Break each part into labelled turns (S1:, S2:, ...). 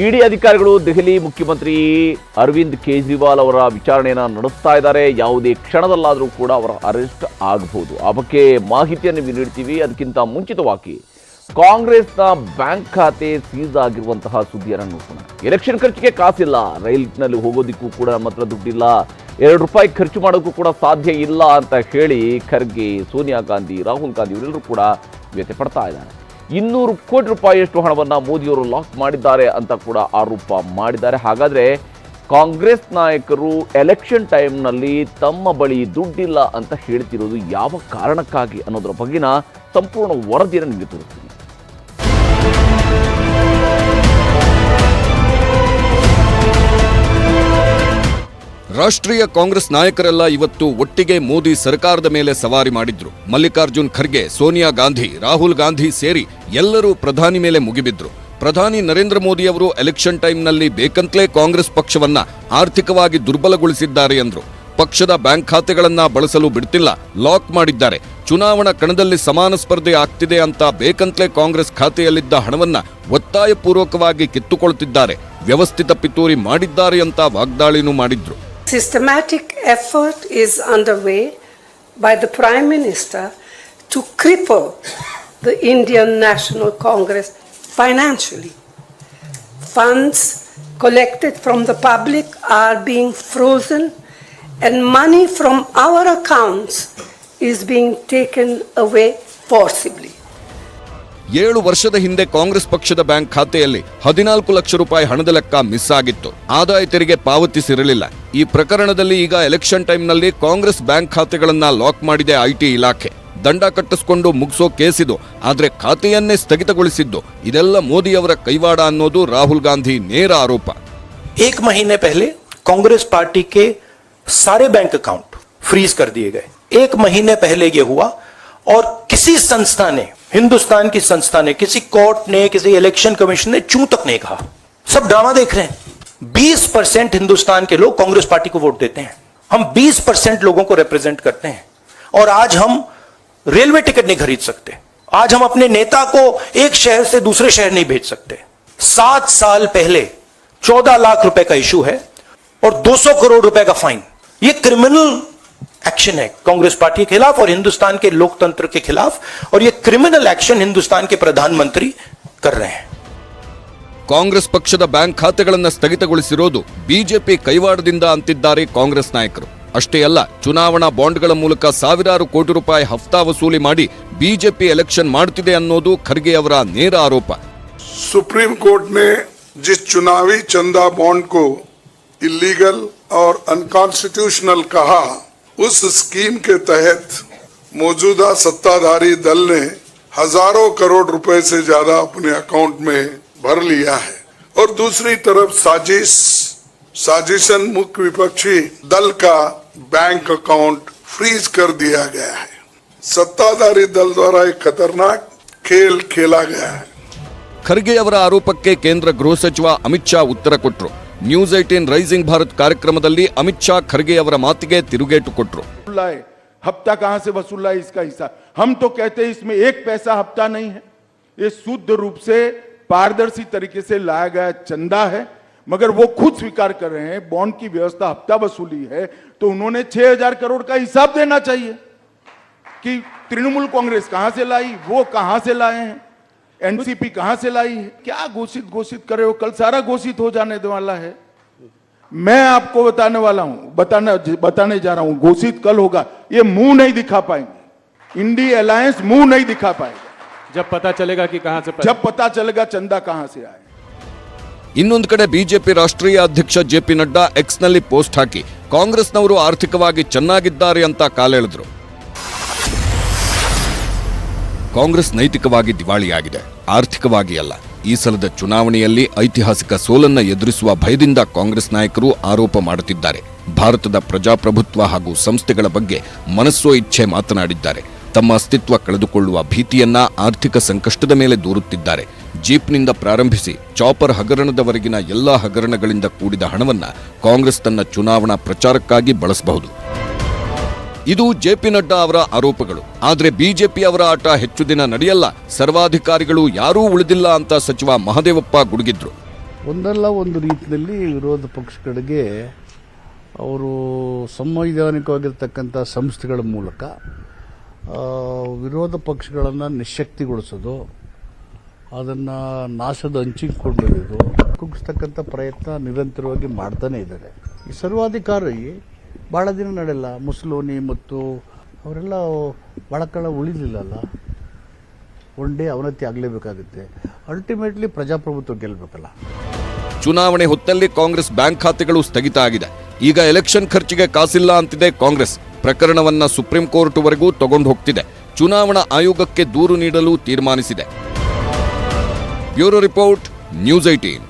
S1: ಇಡಿ ಅಧಿಕಾರಿಗಳು ದೆಹಲಿ ಮುಖ್ಯಮಂತ್ರಿ ಅರವಿಂದ್ ಕೇಜ್ರಿವಾಲ್ ಅವರ ವಿಚಾರಣೆಯನ್ನು ನಡೆಸ್ತಾ ಇದ್ದಾರೆ. ಯಾವುದೇ ಕ್ಷಣದಲ್ಲಾದರೂ ಕೂಡ ಅವರ ಅರೆಸ್ಟ್ ಆಗಬಹುದು. ಆ ಬಗ್ಗೆ ಮಾಹಿತಿಯನ್ನು ನೀಡ್ತೀವಿ. ಅದಕ್ಕಿಂತ ಮುಂಚಿತವಾಗಿ ಕಾಂಗ್ರೆಸ್ನ ಬ್ಯಾಂಕ್ ಖಾತೆ ಸೀಸ್ ಆಗಿರುವಂತಹ ಸುದ್ದಿಯನ್ನು ನೋಡೋಣ. ಎಲೆಕ್ಷನ್ ಖರ್ಚಿಗೆ ಕಾಸಿಲ್ಲ. ರೈಲ್ನಲ್ಲಿ ಹೋಗೋದಕ್ಕೂ ಕೂಡ ನಮ್ಮ ಹತ್ರ ದುಡ್ಡಿಲ್ಲ. ಎರಡು ರೂಪಾಯಿ ಖರ್ಚು ಮಾಡೋಕ್ಕೂ ಕೂಡ ಸಾಧ್ಯ ಇಲ್ಲ ಅಂತ ಹೇಳಿ ಖರ್ಗೆ ಸೋನಿಯಾ ಗಾಂಧಿ, ರಾಹುಲ್ ಗಾಂಧಿ ಇವರೆಲ್ಲರೂ ಕೂಡ ವ್ಯಥೆ ಪಡ್ತಾ ಇದ್ದಾರೆ. ಇನ್ನೂರು ಕೋಟಿ ರೂಪಾಯಿಯಷ್ಟು ಹಣವನ್ನು ಮೋದಿಯವರು ಲಾಕ್ ಮಾಡಿದ್ದಾರೆ ಅಂತ ಕೂಡ ಆರೋಪ ಮಾಡಿದ್ದಾರೆ. ಹಾಗಾದರೆ ಕಾಂಗ್ರೆಸ್ ನಾಯಕರು ಎಲೆಕ್ಷನ್ ಟೈಮ್ನಲ್ಲಿ ತಮ್ಮ ಬಳಿ ದುಡ್ಡಿಲ್ಲ ಅಂತ ಹೇಳ್ತಿರೋದು ಯಾವ ಕಾರಣಕ್ಕಾಗಿ ಅನ್ನೋದರ ಬಗ್ಗೆನ ಸಂಪೂರ್ಣ ವರದಿಯನ್ನು ನಿಮಗೆ
S2: ರಾಷ್ಟ್ರೀಯ ಕಾಂಗ್ರೆಸ್ ನಾಯಕರೆಲ್ಲ ಇವತ್ತು ಒಟ್ಟಿಗೆ ಮೋದಿ ಸರ್ಕಾರದ ಮೇಲೆ ಸವಾರಿ ಮಾಡಿದ್ರು. ಮಲ್ಲಿಕಾರ್ಜುನ್ ಖರ್ಗೆ, ಸೋನಿಯಾ ಗಾಂಧಿ, ರಾಹುಲ್ ಗಾಂಧಿ ಸೇರಿ ಎಲ್ಲರೂ ಪ್ರಧಾನಿ ಮೇಲೆ ಮುಗಿಬಿದ್ರು. ಪ್ರಧಾನಿ ನರೇಂದ್ರ ಮೋದಿ ಅವರು ಎಲೆಕ್ಷನ್ ಟೈಮ್ನಲ್ಲಿ ಬೇಕಂತಲೇ ಕಾಂಗ್ರೆಸ್ ಪಕ್ಷವನ್ನ ಆರ್ಥಿಕವಾಗಿ ದುರ್ಬಲಗೊಳಿಸಿದ್ದಾರೆ ಎಂದರು ಪಕ್ಷದ ಬ್ಯಾಂಕ್ ಖಾತೆಗಳನ್ನ ಬಳಸಲು ಬಿಡ್ತಿಲ್ಲ, ಲಾಕ್ ಮಾಡಿದ್ದಾರೆ. ಚುನಾವಣಾ ಕಣದಲ್ಲಿ ಸಮಾನ ಸ್ಪರ್ಧೆ ಆಗ್ತಿದೆ ಅಂತ ಬೇಕಂತಲೇ ಕಾಂಗ್ರೆಸ್ ಖಾತೆಯಲ್ಲಿದ್ದ ಹಣವನ್ನ ಒತ್ತಾಯಪೂರ್ವಕವಾಗಿ ಕಿತ್ತುಕೊಳ್ತಿದ್ದಾರೆ. ವ್ಯವಸ್ಥಿತ ಪಿತೂರಿ ಮಾಡಿದ್ದಾರೆ ಅಂತ ವಾಗ್ದಾಳಿನೂ ಮಾಡಿದ್ರು.
S3: Systematic effort is underway by the Prime Minister to cripple the Indian National Congress financially. Funds collected from the public are being frozen, and money from our accounts is being taken away forcibly.
S2: ಏಳು ವರ್ಷದ ಹಿಂದೆ ಕಾಂಗ್ರೆಸ್ ಪಕ್ಷದ bank ಖಾತೆಯಲ್ಲಿ ಹದಿನಾಲ್ಕು ಲಕ್ಷ ರೂಪಾಯಿ ಹಣದ ಲೆಕ್ಕ miss ಆಗಿತ್ತು ಆದಾಯ ತೆರಿಗೆ ಪಾವತಿಸಿರಲಿಲ್ಲ ಈ ಪ್ರಕರಣದಲ್ಲಿ ಈಗ ಎಲೆಕ್ಷನ್ ಟೈಮ್ನಲ್ಲಿ ಕಾಂಗ್ರೆಸ್ ಬ್ಯಾಂಕ್ ಖಾತೆಗಳನ್ನ ಲಾಕ್ ಮಾಡಿದೆ ಐಟಿ ಇಲಾಖೆ ದಂಡ ಕಟ್ಟಿಸಿಕೊಂಡು ಮುಗಿಸೋ ಕೇಸಿದು ಆದ್ರೆ ಖಾತೆಯನ್ನೇ ಸ್ಥಗಿತಗೊಳಿಸಿದ್ದು ಇದೆಲ್ಲ ಮೋದಿಯವರ ಕೈವಾಡ ಅನ್ನೋದು ರಾಹುಲ್ ಗಾಂಧಿ ನೇರ ಆರೋಪ
S4: एक महीने पहले कांग्रेस पार्टी के सारे बैंक अकाउंट फ्रीज कर दिए गए एक महीने पहले ये हुआ और किसी संस्था ने हिंदुस्तान की संस्था ने, किसी कोर्ट ने, किसी इलेक्शन कमीशन ने चू तक नहीं कहा। सब ड्रामा देख रहे हैं। 20 परसेंट हिंदुस्तान के लोग कांग्रेस पार्टी को वोट देते हैं। हम 20 परसेंट लोगों को रिप्रेजेंट करते हैं। और आज हम रेलवे टिकट नहीं खरीद सकते। आज हम अपने नेता को एक शहर से दूसरे शहर नहीं भेज सकते। सात साल पहले चौदह लाख रुपए का इशू है और 200 करोड़ रुपए का फाइन। ये क्रिमिनल एक्शन है कांग्रेस पार्टी के खिलाफ और हिंदुस्तान के लोकतंत्र के खिलाफ और ये क्रिमिनल एक्शन हिंदुस्तान के प्रधानमंत्री कर रहे हैं
S2: ಕಾಂಗ್ರೆಸ್ ಪಕ್ಷದ ಬ್ಯಾಂಕ್ ಖಾತೆಗಳನ್ನ ಸ್ಥಗಿತಗೊಳಿಸಿರೋದು ಬಿಜೆಪಿ ಕೈವಾಡದಿಂದ ಅಂತಿದ್ದಾರೆ ಕಾಂಗ್ರೆಸ್ ನಾಯಕರು ಅಷ್ಟೇ ಅಲ್ಲ ಚುನಾವಣಾ ಬಾಂಡ್ಗಳ ಮೂಲಕ ಸಾವಿರಾರು ಕೋಟಿ ರೂಪಾಯಿ ಹಫ್ತಾ ವಸೂಲಿ ಮಾಡಿ ಬಿಜೆಪಿ ಎಲೆಕ್ಷನ್ ಮಾಡ್ತಿದೆ ಅನ್ನೋದು ಖರ್ಗೆ ಅವರ ನೇರ ಆರೋಪ
S5: सुप्रीम कोर्ट ने जिस चुनावी चंदा बॉन्ड को इलीगल और अनकॉन्स्टिट्यूशनल कहा उस स्कीम के तहत मौजूदा सत्ताधारी दल ने हजारों करोड़ रुपए से ज्यादा अपने अकाउंट में भर लिया है और दूसरी तरफ साजिश साजिशन मुख्य विपक्षी दल का बैंक अकाउंट फ्रीज कर दिया गया है सत्ताधारी दल द्वारा एक खतरनाक खेल खेला गया है
S2: ಖರ್ಗೆ ಅವರ ಆರೋಪಕ್ಕೆ ಕೇಂದ್ರ ಗೃಹ ಸಚಿವ ಅಮಿತ್ ಶಾ ಉತ್ತರ ಕೊಟ್ರು ನ್ಯೂಸ್ ಏಟೀನ್ ರೈಸಿಂಗ್ ಭಾರತ್ ಕಾರ್ಯಕ್ರಮದಲ್ಲಿ ಅಮಿತ್ ಶಾ ಖರ್ಗೆ ಅವರ ಮಾತಿಗೆ ತಿರುಗೇಟು ಕೊಟ್ರು
S6: वसूला है हफ्ता कहां से वसूला है इसका हिसाब हम तो कहते हैं इसमें एक पैसा हफ्ता नहीं है ये शुद्ध रूप से पारदर्शी तरीके से लाया गया चंदा है मगर वो खुद स्वीकार कर रहे हैं बॉन्ड की व्यवस्था हफ्ता वसूली है तो उन्होंने छह हजार करोड़ का हिसाब देना चाहिए कि तृणमूल कांग्रेस कहां से लाई वो कहां से लाए हैं एनसीपी कहां से लाई है क्या घोषित घोषित करे हो कल सारा घोषित हो जाने वाला है मैं आपको बताने वाला हूं बताने बताने जा रहा हूं घोषित कल होगा ये मुंह नहीं दिखा पाएंगे इंडी अलायंस मुंह नहीं दिखा पाएगा
S7: जब पता चलेगा कि कहां से
S6: जब पता चलेगा चंदा कहां से आए
S2: ಇನ್ನೊಂದು ಕಡೆ ಬಿಜೆಪಿ ರಾಷ್ಟ್ರೀಯ ಅಧ್ಯಕ್ಷ ಜೆಪಿ ನಡ್ಡಾ ಎಕ್ಸ್ನಲ್ಲಿ ಪೋಸ್ಟ್ ಹಾಕಿ ಕಾಂಗ್ರೆಸ್ನವರು ಆರ್ಥಿಕವಾಗಿ ಚೆನ್ನಾಗಿದ್ದಾರೆ ಅಂತ ಕಾಲೆಳೆದ್ರು ಕಾಂಗ್ರೆಸ್ ನೈತಿಕವಾಗಿ ದಿವಾಳಿಯಾಗಿದೆ. ಆರ್ಥಿಕವಾಗಿ ಅಲ್ಲ. ಈ ಸಲದ ಚುನಾವಣೆಯಲ್ಲಿ ಐತಿಹಾಸಿಕ ಸೋಲನ್ನ ಎದುರಿಸುವ ಭಯದಿಂದ ಕಾಂಗ್ರೆಸ್ ನಾಯಕರು ಆರೋಪ ಮಾಡುತ್ತಿದ್ದಾರೆ. ಭಾರತದ ಪ್ರಜಾಪ್ರಭುತ್ವ ಹಾಗೂ ಸಂಸ್ಥೆಗಳ ಬಗ್ಗೆ ಮನಸ್ಸೋ ಇಚ್ಛೆ ಮಾತನಾಡಿದ್ದಾರೆ. ತಮ್ಮ ಅಸ್ತಿತ್ವ ಕಳೆದುಕೊಳ್ಳುವ ಭೀತಿಯನ್ನ ಆರ್ಥಿಕ ಸಂಕಷ್ಟದ ಮೇಲೆ ದೂರುತ್ತಿದ್ದಾರೆ. ಜೀಪ್ನಿಂದ ಪ್ರಾರಂಭಿಸಿ ಚಾಪರ್ ಹಗರಣದವರೆಗಿನ ಎಲ್ಲಾ ಹಗರಣಗಳಿಂದ ಕೂಡಿದ ಹಣವನ್ನ ಕಾಂಗ್ರೆಸ್ ತನ್ನ ಚುನಾವಣಾ ಪ್ರಚಾರಕ್ಕಾಗಿ ಬಳಸಬಹುದು. ಇದು ಜೆಪಿ ನಡ್ಡಾ ಅವರ ಆರೋಪಗಳು. ಆದರೆ ಬಿಜೆಪಿ ಅವರ ಆಟ ಹೆಚ್ಚು ದಿನ ನಡೆಯಲ್ಲ. ಸರ್ವಾಧಿಕಾರಿಗಳು ಯಾರೂ ಉಳಿದಿಲ್ಲ ಅಂತ ಸಚಿವ ಮಹದೇವಪ್ಪ ಗುಡುಗಿದ್ರು.
S8: ಒಂದಲ್ಲ ಒಂದು ರೀತಿಯಲ್ಲಿ ವಿರೋಧ ಪಕ್ಷಗಳಿಗೆ ಅವರು ಸಂವೈಧಾನಿಕವಾಗಿರ್ತಕ್ಕಂಥ ಸಂಸ್ಥೆಗಳ ಮೂಲಕ ವಿರೋಧ ಪಕ್ಷಗಳನ್ನು ನಿಶಕ್ತಿಗೊಳಿಸೋದು, ಅದನ್ನು ನಾಶದ ಹಂಚಿಗೆ ಕೊಂಡೊಯ್ಯೋದು ಕುಗ್ಸ್ತಕ್ಕಂಥ ಪ್ರಯತ್ನ ನಿರಂತರವಾಗಿ ಮಾಡ್ತಾನೇ ಇದ್ದಾರೆ. ಈ ಸರ್ವಾಧಿಕಾರಿ ಭಾಳ ದಿನ ನಡೆಯಲ್ಲ, ಮುಸ್ಲೋನಿ ಮತ್ತು ಅವರೆಲ್ಲ ಭಾಳ ಕಾಲ ಉಳಿಲಿಲ್ಲಲ್ಲ. ಒನ್ ಡೇ ಅವನತಿ ಆಗಲೇಬೇಕಾಗುತ್ತೆ. ಅಲ್ಟಿಮೇಟ್ಲಿ ಪ್ರಜಾಪ್ರಭುತ್ವ ಗೆಲ್ಲಬೇಕಲ್ಲ
S2: ಚುನಾವಣೆ ಹೊತ್ತಲ್ಲಿ ಕಾಂಗ್ರೆಸ್ ಬ್ಯಾಂಕ್ ಖಾತೆಗಳು ಸ್ಥಗಿತ ಆಗಿದೆ. ಈಗ ಎಲೆಕ್ಷನ್ ಖರ್ಚಿಗೆ ಕಾಸಿಲ್ಲ ಅಂತಿದೆ ಕಾಂಗ್ರೆಸ್. ಪ್ರಕರಣವನ್ನ ಸುಪ್ರೀಂ ಕೋರ್ಟ್ವರೆಗೂ ತಗೊಂಡು ಹೋಗ್ತಿದೆ. ಚುನಾವಣಾ ಆಯೋಗಕ್ಕೆ ದೂರು ನೀಡಲು ತೀರ್ಮಾನಿಸಿದೆ. ಬ್ಯೂರೋ ರಿಪೋರ್ಟ್, ನ್ಯೂಸ್ ಏಟೀನ್